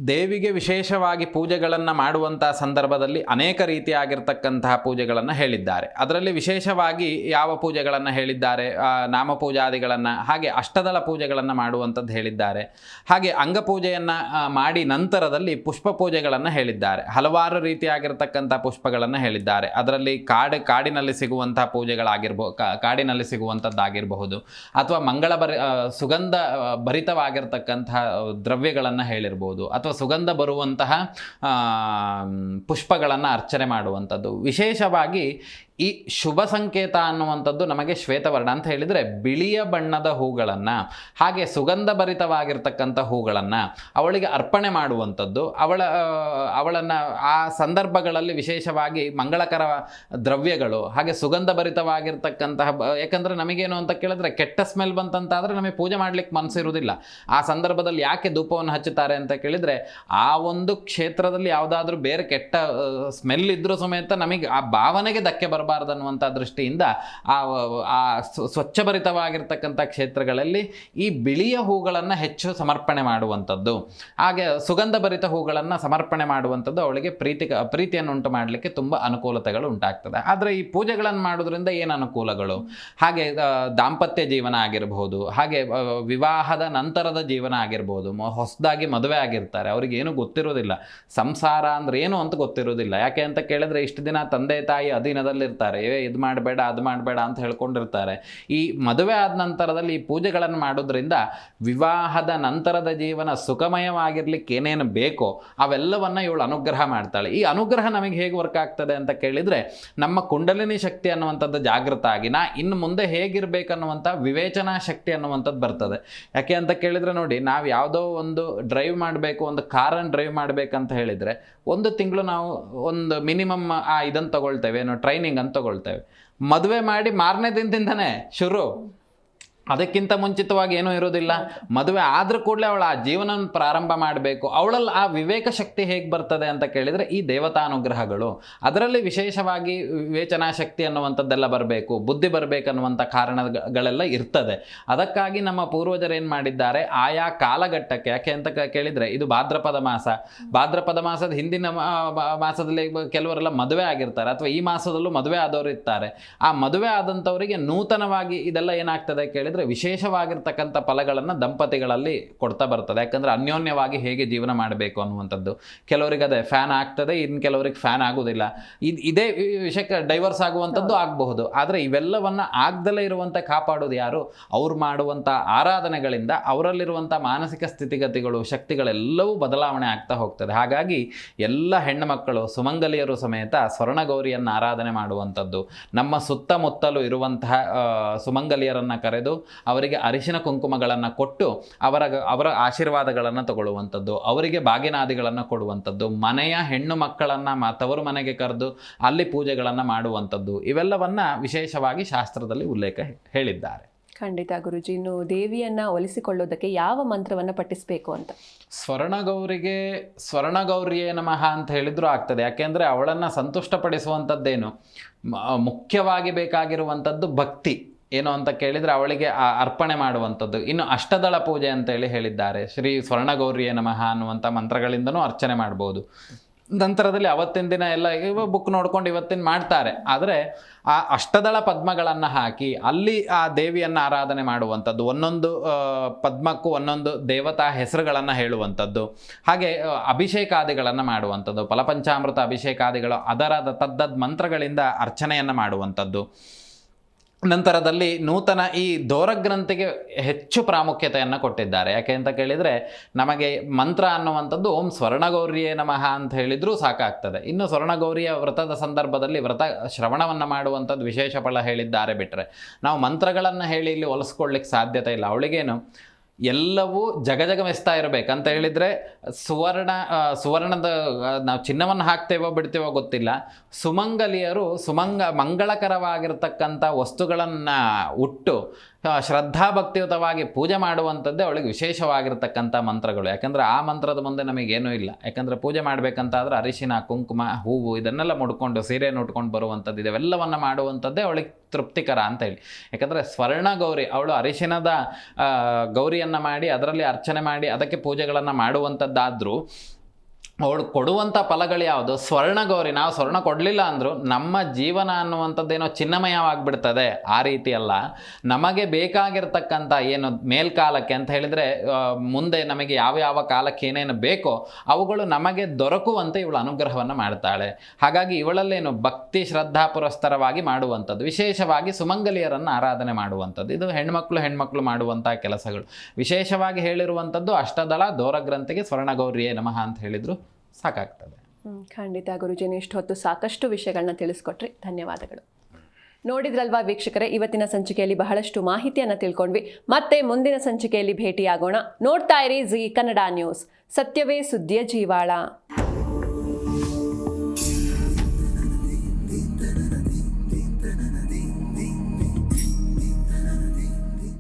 ದೇವಿಗೆ ವಿಶೇಷವಾಗಿ ಪೂಜೆಗಳನ್ನು ಮಾಡುವಂಥ ಸಂದರ್ಭದಲ್ಲಿ ಅನೇಕ ರೀತಿಯಾಗಿರ್ತಕ್ಕಂತಹ ಪೂಜೆಗಳನ್ನು ಹೇಳಿದ್ದಾರೆ. ಅದರಲ್ಲಿ ವಿಶೇಷವಾಗಿ ಯಾವ ಪೂಜೆಗಳನ್ನು ಹೇಳಿದ್ದಾರೆ ನಾಮಪೂಜಾದಿಗಳನ್ನು, ಹಾಗೆ ಅಷ್ಟದಳ ಪೂಜೆಗಳನ್ನು ಮಾಡುವಂಥದ್ದು ಹೇಳಿದ್ದಾರೆ. ಹಾಗೆ ಅಂಗಪೂಜೆಯನ್ನು ಮಾಡಿ ನಂತರದಲ್ಲಿ ಪುಷ್ಪ ಪೂಜೆಗಳನ್ನು ಹೇಳಿದ್ದಾರೆ. ಹಲವಾರು ರೀತಿಯಾಗಿರ್ತಕ್ಕಂಥ ಪುಷ್ಪಗಳನ್ನು ಹೇಳಿದ್ದಾರೆ. ಅದರಲ್ಲಿ ಕಾಡು, ಕಾಡಿನಲ್ಲಿ ಸಿಗುವಂಥ ಪೂಜೆಗಳಾಗಿರ್ಬೋ ಕಾಡಿನಲ್ಲಿ ಸಿಗುವಂಥದ್ದಾಗಿರಬಹುದು, ಅಥವಾ ಮಂಗಳ ಬರಿ ಸುಗಂಧ ಭರಿತವಾಗಿರ್ತಕ್ಕಂತಹ ದ್ರವ್ಯಗಳನ್ನು ಹೇಳಿರ್ಬೋದು ಅಥವಾ ಸುಗಂಧ ಬರುವಂತಹ ಪುಷ್ಪಗಳನ್ನು ಅರ್ಚನೆ ಮಾಡುವಂಥದ್ದು. ವಿಶೇಷವಾಗಿ ಈ ಶುಭ ಸಂಕೇತ ಅನ್ನುವಂಥದ್ದು ನಮಗೆ ಶ್ವೇತವರ್ಣ ಅಂತ ಹೇಳಿದರೆ ಬಿಳಿಯ ಬಣ್ಣದ ಹೂಗಳನ್ನು, ಹಾಗೆ ಸುಗಂಧ ಭರಿತವಾಗಿರ್ತಕ್ಕಂಥ ಹೂಗಳನ್ನು ಅವಳಿಗೆ ಅರ್ಪಣೆ ಮಾಡುವಂಥದ್ದು. ಅವಳ ಅವಳನ್ನು ಆ ಸಂದರ್ಭಗಳಲ್ಲಿ ವಿಶೇಷವಾಗಿ ಮಂಗಳಕರ ದ್ರವ್ಯಗಳು, ಹಾಗೆ ಸುಗಂಧ ಭರಿತವಾಗಿರ್ತಕ್ಕಂತಹ ಬ- ಯಾಕಂದ್ರೆ ನಮಗೇನು ಅಂತ ಕೇಳಿದ್ರೆ ಕೆಟ್ಟ ಸ್ಮೆಲ್ ಬಂತಂತಾದರೆ ನಮಗೆ ಪೂಜೆ ಮಾಡ್ಲಿಕ್ಕೆ ಮನಸ್ಸಿರುವುದಿಲ್ಲ ಆ ಸಂದರ್ಭದಲ್ಲಿ ಯಾಕೆ ಧೂಪವನ್ನು ಹಚ್ಚುತ್ತಾರೆ ಅಂತ ಕೇಳಿದರೆ ಆ ಒಂದು ಕ್ಷೇತ್ರದಲ್ಲಿ ಯಾವುದಾದ್ರೂ ಬೇರೆ ಕೆಟ್ಟ ಸ್ಮೆಲ್ ಇದ್ರೂ ಸಮೇತ ನಮಗೆ ಆ ಭಾವನೆಗೆ ಧಕ್ಕೆ ಬರಬಾರ್ದು ಅನ್ನುವಂಥ ದೃಷ್ಟಿಯಿಂದ ಆ ಆ ಸ್ವ- ಸ್ವಚ್ಛಭರಿತವಾಗಿರ್ತಕ್ಕಂಥ ಕ್ಷೇತ್ರಗಳಲ್ಲಿ ಈ ಬಿಳಿಯ ಹೂಗಳನ್ನು ಹೆಚ್ಚು ಸಮರ್ಪಣೆ ಮಾಡುವಂಥದ್ದು. ಹಾಗೆ ಸುಗಂಧ ಭರಿತ ಹೂಗಳನ್ನು ಸಮರ್ಪಣೆ ಮಾಡುವಂಥದ್ದು ಅವಳಿಗೆ ಪ್ರೀತಿ ಪ್ರೀತಿಯನ್ನು ಉಂಟು ಮಾಡಲಿಕ್ಕೆ ತುಂಬ ಅನುಕೂಲತೆಗಳು ಉಂಟಾಗ್ತದೆ. ಆದರೆ ಈ ಪೂಜೆಗಳನ್ನು ಮಾಡೋದ್ರಿಂದ ಏನು ಅನುಕೂಲಗಳು? ಹಾಗೆ ದಾಂಪತ್ಯ ಜೀವನ ಆಗಿರಬಹುದು, ಹಾಗೆ ವಿವಾಹದ ನಂತರದ ಜೀವನ ಆಗಿರ್ಬೋದು ಹೊಸದಾಗಿ ಮದುವೆ ಆಗಿರ್ತಾರೆ, ಅವ್ರಿಗೆ ಏನು ಗೊತ್ತಿರೋದಿಲ್ಲ ಸಂಸಾರ ಅಂದ್ರೆ ಏನು ಅಂತ ಗೊತ್ತಿರೋದಿಲ್ಲ ಯಾಕೆ ಅಂತ ಕೇಳಿದ್ರೆ ಇಷ್ಟು ದಿನ ತಂದೆ ತಾಯಿ ಅಧೀನದಲ್ಲಿರ್ತಾರೆ. ಏ, ಇದು ಮಾಡಬೇಡ, ಅದು ಮಾಡಬೇಡ ಅಂತ ಹೇಳ್ಕೊಂಡಿರ್ತಾರೆ. ಈ ಮದುವೆ ಆದ ನಂತರದಲ್ಲಿ ಈ ಪೂಜೆಗಳನ್ನು ಮಾಡೋದ್ರಿಂದ ವಿವಾಹದ ನಂತರದ ಜೀವನ ಸುಖಮಯವಾಗಿರ್ಲಿಕ್ಕೆ ಏನೇನು ಬೇಕೋ ಅವೆಲ್ಲವನ್ನು ಇವಳು ಅನುಗ್ರಹ ಮಾಡ್ತಾಳೆ. ಈ ಅನುಗ್ರಹ ನಮಗೆ ಹೇಗೆ ವರ್ಕ್ ಆಗ್ತದೆ ಅಂತ ಕೇಳಿದರೆ ನಮ್ಮ ಕುಂಡಲಿನಿ ಶಕ್ತಿ ಅನ್ನುವಂಥದ್ದು ಜಾಗೃತ ಆಗಿ, ನಾ ಇನ್ನು ಮುಂದೆ ಹೇಗಿರಬೇಕನ್ನುವಂಥ ವಿವೇಚನಾ ಶಕ್ತಿ ಅನ್ನುವಂಥದ್ದು ಬರ್ತದೆ. ಯಾಕೆ ಅಂತ ಕೇಳಿದರೆ ನೋಡಿ, ನಾವು ಯಾವುದೋ ಒಂದು ಡ್ರೈವ್ ಮಾಡಬೇಕು, ಒಂದು ಕಾರನ್ನು ಡ್ರೈವ್ ಮಾಡಬೇಕಂತ ಹೇಳಿದರೆ ಒಂದು ತಿಂಗಳು ನಾವು ಒಂದು ಮಿನಿಮಮ್, ಆ ಇದನ್ನು ತಗೊಳ್ತೇವೆ, ಏನೋ ಟ್ರೈನಿಂಗ್ ಅಂತ ತಗೊಳ್ತೇವೆ. ಮದುವೆ ಮಾಡಿ ಮಾರನೇ ದಿನದಿಂದನೇ ಶುರು. ಅದಕ್ಕಿಂತ ಮುಂಚಿತವಾಗಿ ಏನೂ ಇರೋದಿಲ್ಲ ಮದುವೆ ಆದ್ರೂ ಕೂಡಲೇ ಅವಳು ಆ ಜೀವನ ಪ್ರಾರಂಭ ಮಾಡಬೇಕು. ಅವಳಲ್ಲಿ ಆ ವಿವೇಕ ಶಕ್ತಿ ಹೇಗೆ ಬರ್ತದೆ ಅಂತ ಕೇಳಿದರೆ ಈ ದೇವತಾನುಗ್ರಹಗಳು. ಅದರಲ್ಲಿ ವಿಶೇಷವಾಗಿ ವಿವೇಚನಾ ಶಕ್ತಿ ಅನ್ನುವಂಥದ್ದೆಲ್ಲ ಬರಬೇಕು, ಬುದ್ಧಿ ಬರಬೇಕನ್ನುವಂಥ ಕಾರಣಗಳೆಲ್ಲ ಇರ್ತದೆ. ಅದಕ್ಕಾಗಿ ನಮ್ಮ ಪೂರ್ವಜರು ಏನು ಮಾಡಿದ್ದಾರೆ, ಆಯಾ ಕಾಲಘಟ್ಟಕ್ಕೆ, ಯಾಕೆ ಅಂತ ಕೇಳಿದರೆ ಇದು ಭಾದ್ರಪದ ಮಾಸ. ಭಾದ್ರಪದ ಮಾಸದ ಹಿಂದಿನ ಮಾಸದಲ್ಲಿ ಕೆಲವರೆಲ್ಲ ಮದುವೆ ಆಗಿರ್ತಾರೆ, ಅಥವಾ ಈ ಮಾಸದಲ್ಲೂ ಮದುವೆ ಆದವರು ಇರ್ತಾರೆ. ಆ ಮದುವೆ ಆದಂಥವರಿಗೆ ನೂತನವಾಗಿ ಇದೆಲ್ಲ ಏನಾಗ್ತದೆ ಕೇಳಿದರೆ ವಿಶೇಷವಾಗಿರ್ತಕ್ಕಂಥ ಫಲಗಳನ್ನು ದಂಪತಿಗಳಲ್ಲಿ ಕೊಡ್ತಾ ಬರ್ತದೆ. ಯಾಕಂದರೆ ಅನ್ಯೋನ್ಯವಾಗಿ ಹೇಗೆ ಜೀವನ ಮಾಡಬೇಕು ಅನ್ನುವಂಥದ್ದು. ಕೆಲವರಿಗೆ ಅದೇ ಫ್ಯಾನ್ ಆಗ್ತದೆ ಇನ್ನು ಕೆಲವರಿಗೆ ಫ್ಯಾನ್ ಆಗೋದಿಲ್ಲ. ಇದು ಇದೇ ವಿಷಯಕ್ಕೆ ಡೈವರ್ಸ್ ಆಗುವಂಥದ್ದು ಆಗಬಹುದು. ಆದರೆ ಇವೆಲ್ಲವನ್ನು ಆಗ್ದಲೇ ಇರುವಂಥ ಕಾಪಾಡೋದು ಯಾರು? ಅವ್ರು ಮಾಡುವಂಥ ಆರಾಧನೆಗಳಿಂದ ಅವರಲ್ಲಿರುವಂಥ ಮಾನಸಿಕ ಸ್ಥಿತಿಗತಿಗಳು ಶಕ್ತಿಗಳೆಲ್ಲವೂ ಬದಲಾವಣೆ ಆಗ್ತಾ ಹೋಗ್ತದೆ. ಹಾಗಾಗಿ ಎಲ್ಲ ಹೆಣ್ಣುಮಕ್ಕಳು ಸುಮಂಗಲಿಯರು ಸಮೇತ ಸ್ವರ್ಣಗೌರಿಯನ್ನು ಆರಾಧನೆ ಮಾಡುವಂಥದ್ದು. ನಮ್ಮ ಸುತ್ತಮುತ್ತಲು ಇರುವಂತಹ ಸುಮಂಗಲಿಯರನ್ನು ಕರೆದು ಅವರಿಗೆ ಅರಿಶಿನ ಕುಂಕುಮಗಳನ್ನು ಕೊಟ್ಟು ಅವರ ಅವರ ಆಶೀರ್ವಾದಗಳನ್ನು ತಗೊಳ್ಳುವಂಥದ್ದು ಅವರಿಗೆ ಬಾಗಿನಾದಿಗಳನ್ನು ಕೊಡುವಂಥದ್ದು ಮನೆಯ ಹೆಣ್ಣು ಮಕ್ಕಳನ್ನು ಮ ತವರು ಮನೆಗೆ ಕರೆದು ಅಲ್ಲಿ ಪೂಜೆಗಳನ್ನು ಮಾಡುವಂಥದ್ದು ಇವೆಲ್ಲವನ್ನು ವಿಶೇಷವಾಗಿ ಶಾಸ್ತ್ರದಲ್ಲಿ ಉಲ್ಲೇಖ ಹೇಳಿದ್ದಾರೆ. ಖಂಡಿತ ಗುರುಜಿ ಇನ್ನು ದೇವಿಯನ್ನು ಒಲಿಸಿಕೊಳ್ಳೋದಕ್ಕೆ ಯಾವ ಮಂತ್ರವನ್ನು ಪಠಿಸಬೇಕು ಅಂತ? ಸ್ವರ್ಣಗೌರಿಗೆ ಸ್ವರ್ಣಗೌರಿಯೇ ನಮಃ ಅಂತ ಹೇಳಿದ್ರು ಆಗ್ತದೆ. ಯಾಕೆಂದರೆ ಅವಳನ್ನು ಸಂತುಷ್ಟಪಡಿಸುವಂಥದ್ದೇನು? ಮುಖ್ಯವಾಗಿ ಬೇಕಾಗಿರುವಂಥದ್ದು ಭಕ್ತಿ. ಏನು ಅಂತ ಕೇಳಿದರೆ ಅವಳಿಗೆ ಅರ್ಪಣೆ ಮಾಡುವಂಥದ್ದು. ಇನ್ನು ಅಷ್ಟದಳ ಪೂಜೆ ಅಂತೇಳಿ ಹೇಳಿದ್ದಾರೆ. ಶ್ರೀ ಸ್ವರ್ಣಗೌರಿಯ ನಮಃ ಅನ್ನುವಂಥ ಮಂತ್ರಗಳಿಂದನೂ ಅರ್ಚನೆ ಮಾಡ್ಬೋದು. ನಂತರದಲ್ಲಿ ಅವತ್ತಿನ ದಿನ ಎಲ್ಲ ಬುಕ್ ನೋಡ್ಕೊಂಡು ಇವತ್ತಿನ ಮಾಡ್ತಾರೆ. ಆದರೆ ಆ ಅಷ್ಟದಳ ಪದ್ಮಗಳನ್ನು ಹಾಕಿ ಅಲ್ಲಿ ಆ ದೇವಿಯನ್ನು ಆರಾಧನೆ ಮಾಡುವಂಥದ್ದು. ಒಂದೊಂದು ಪದ್ಮಕ್ಕೂ ಒಂದೊಂದು ದೇವತಾ ಹೆಸರುಗಳನ್ನು ಹೇಳುವಂಥದ್ದು. ಹಾಗೆ ಅಭಿಷೇಕಾದಿಗಳನ್ನು ಮಾಡುವಂಥದ್ದು. ಫಲಪಂಚಾಮೃತ ಅಭಿಷೇಕಾದಿಗಳು ಅದರ ತದ್ದದ್ ಮಂತ್ರಗಳಿಂದ ಅರ್ಚನೆಯನ್ನು ಮಾಡುವಂಥದ್ದು. ನಂತರದಲ್ಲಿ ನೂತನ ಈ ದೋರಗ್ರಂಥಿಗೆ ಹೆಚ್ಚು ಪ್ರಾಮುಖ್ಯತೆಯನ್ನು ಕೊಟ್ಟಿದ್ದಾರೆ. ಯಾಕೆ ಅಂತ ಕೇಳಿದರೆ, ನಮಗೆ ಮಂತ್ರ ಅನ್ನುವಂಥದ್ದು ಓಂ ಸ್ವರ್ಣಗೌರಿಯೇ ನಮಃ ಅಂತ ಹೇಳಿದರೂ ಸಾಕಾಗ್ತದೆ. ಇನ್ನು ಸ್ವರ್ಣಗೌರಿಯ ವ್ರತದ ಸಂದರ್ಭದಲ್ಲಿ ವ್ರತ ಶ್ರವಣವನ್ನು ಮಾಡುವಂಥದ್ದು ವಿಶೇಷ ಫಲ ಹೇಳಿದ್ದಾರೆ ಬಿಟ್ಟರೆ ನಾವು ಮಂತ್ರಗಳನ್ನು ಹೇಳಿ ಇಲ್ಲಿ ಒಲಿಸ್ಕೊಳ್ಳಿಕ್ಕೆ ಸಾಧ್ಯತೆ ಇಲ್ಲ. ಅವಳಿಗೇನು ಎಲ್ಲವೂ ಜಗಜಗಮಿಸ್ತಾ ಇರಬೇಕು ಅಂತ ಹೇಳಿದರೆ ಸುವರ್ಣ ಸುವರ್ಣದ ನಾವು ಚಿನ್ನವನ್ನು ಹಾಕ್ತೇವೋ ಬಿಡ್ತೇವೋ ಗೊತ್ತಿಲ್ಲ. ಸುಮಂಗಲಿಯರು ಸುಮಂಗ, ಮಂಗಳಕರವಾಗಿರ್ತಕ್ಕಂಥ ವಸ್ತುಗಳನ್ನು ಉಟ್ಟು ಶ್ರದ್ಧಾಭಕ್ತಿಯುತವಾಗಿ ಪೂಜೆ ಮಾಡುವಂಥದ್ದೇ ಅವಳಿಗೆ ವಿಶೇಷವಾಗಿರ್ತಕ್ಕಂಥ ಮಂತ್ರಗಳು. ಯಾಕಂದರೆ ಆ ಮಂತ್ರದ ಮುಂದೆ ನಮಗೇನೂ ಇಲ್ಲ. ಯಾಕಂದರೆ ಪೂಜೆ ಮಾಡಬೇಕಂತಾದ್ರೆ ಅರಿಶಿನ, ಕುಂಕುಮ, ಹೂವು ಇದನ್ನೆಲ್ಲ ಮುಡ್ಕೊಂಡು ಸೀರೆಯನ್ನು ಉಟ್ಕೊಂಡು ಬರುವಂಥದ್ದು ಇದೆಲ್ಲವನ್ನು ಮಾಡುವಂಥದ್ದೇ ಅವಳಿಗೆ ತೃಪ್ತಿಕರ ಅಂತ ಹೇಳಿ. ಯಾಕಂದರೆ ಸ್ವರ್ಣ ಗೌರಿ, ಅವಳು ಅರಿಶಿನದ ಗೌರಿಯನ್ನು ಮಾಡಿ ಅದರಲ್ಲಿ ಅರ್ಚನೆ ಮಾಡಿ ಅದಕ್ಕೆ ಪೂಜೆಗಳನ್ನು ಮಾಡುವಂಥದ್ದಾದರೂ ಅವಳು ಕೊಡುವಂಥ ಫಲಗಳು ಯಾವುದು? ಸ್ವರ್ಣ ಗೌರಿ. ನಾವು ಸ್ವರ್ಣ ಕೊಡಲಿಲ್ಲ ಅಂದರೂ ನಮ್ಮ ಜೀವನ ಅನ್ನುವಂಥದ್ದೇನೋ ಚಿನ್ನಮಯವಾಗಿಬಿಡ್ತದೆ ಆ ರೀತಿ ಅಲ್ಲ ನಮಗೆ ಬೇಕಾಗಿರ್ತಕ್ಕಂಥ ಏನು ಮೇಲ್ಕಾಲಕ್ಕೆ ಅಂತ ಹೇಳಿದರೆ ಮುಂದೆ ನಮಗೆ ಯಾವ ಯಾವ ಕಾಲಕ್ಕೆ ಏನೇನು ಬೇಕೋ ಅವುಗಳು ನಮಗೆ ದೊರಕುವಂತೆ ಇವಳು ಅನುಗ್ರಹವನ್ನು ಮಾಡ್ತಾಳೆ. ಹಾಗಾಗಿ ಇವಳಲ್ಲೇನು ಭಕ್ತಿ ಶ್ರದ್ಧಾ ಪುರಸ್ತರವಾಗಿ ಮಾಡುವಂಥದ್ದು, ವಿಶೇಷವಾಗಿ ಸುಮಂಗಲಿಯರನ್ನು ಆರಾಧನೆ ಮಾಡುವಂಥದ್ದು. ಇದು ಹೆಣ್ಮಕ್ಳು ಹೆಣ್ಮಕ್ಳು ಮಾಡುವಂಥ ಕೆಲಸಗಳು. ವಿಶೇಷವಾಗಿ ಹೇಳಿರುವಂಥದ್ದು ಅಷ್ಟದಳ ದೋರಗ್ರಂಥಿಗೆ ಸ್ವರ್ಣಗೌರಿಯೇ ನಮಃ ಅಂತ ಹೇಳಿದ್ರು. ಸಾಕಾಗ್ತದೆ. ಖಂಡಿತ ಗುರುಜಿನ ಇಷ್ಟು ಹೊತ್ತು ಸಾಕಷ್ಟು ವಿಷಯಗಳನ್ನ ತಿಳಿಸ್ಕೊಟ್ರಿ. ಧನ್ಯವಾದಗಳು. ನೋಡಿದ್ರಲ್ವಾ ವೀಕ್ಷಕರೇ, ಇವತ್ತಿನ ಸಂಚಿಕೆಯಲ್ಲಿ ಬಹಳಷ್ಟು ಮಾಹಿತಿಯನ್ನು ತಿಳ್ಕೊಂಡ್ವಿ. ಮತ್ತೆ ಮುಂದಿನ ಸಂಚಿಕೆಯಲ್ಲಿ ಭೇಟಿಯಾಗೋಣ. ನೋಡ್ತಾ ಇರಿ ಜಿ ಕನ್ನಡ ನ್ಯೂಸ್. ಸತ್ಯವೇ ಸುದ್ದಿಯ ಜೀವಾಳ.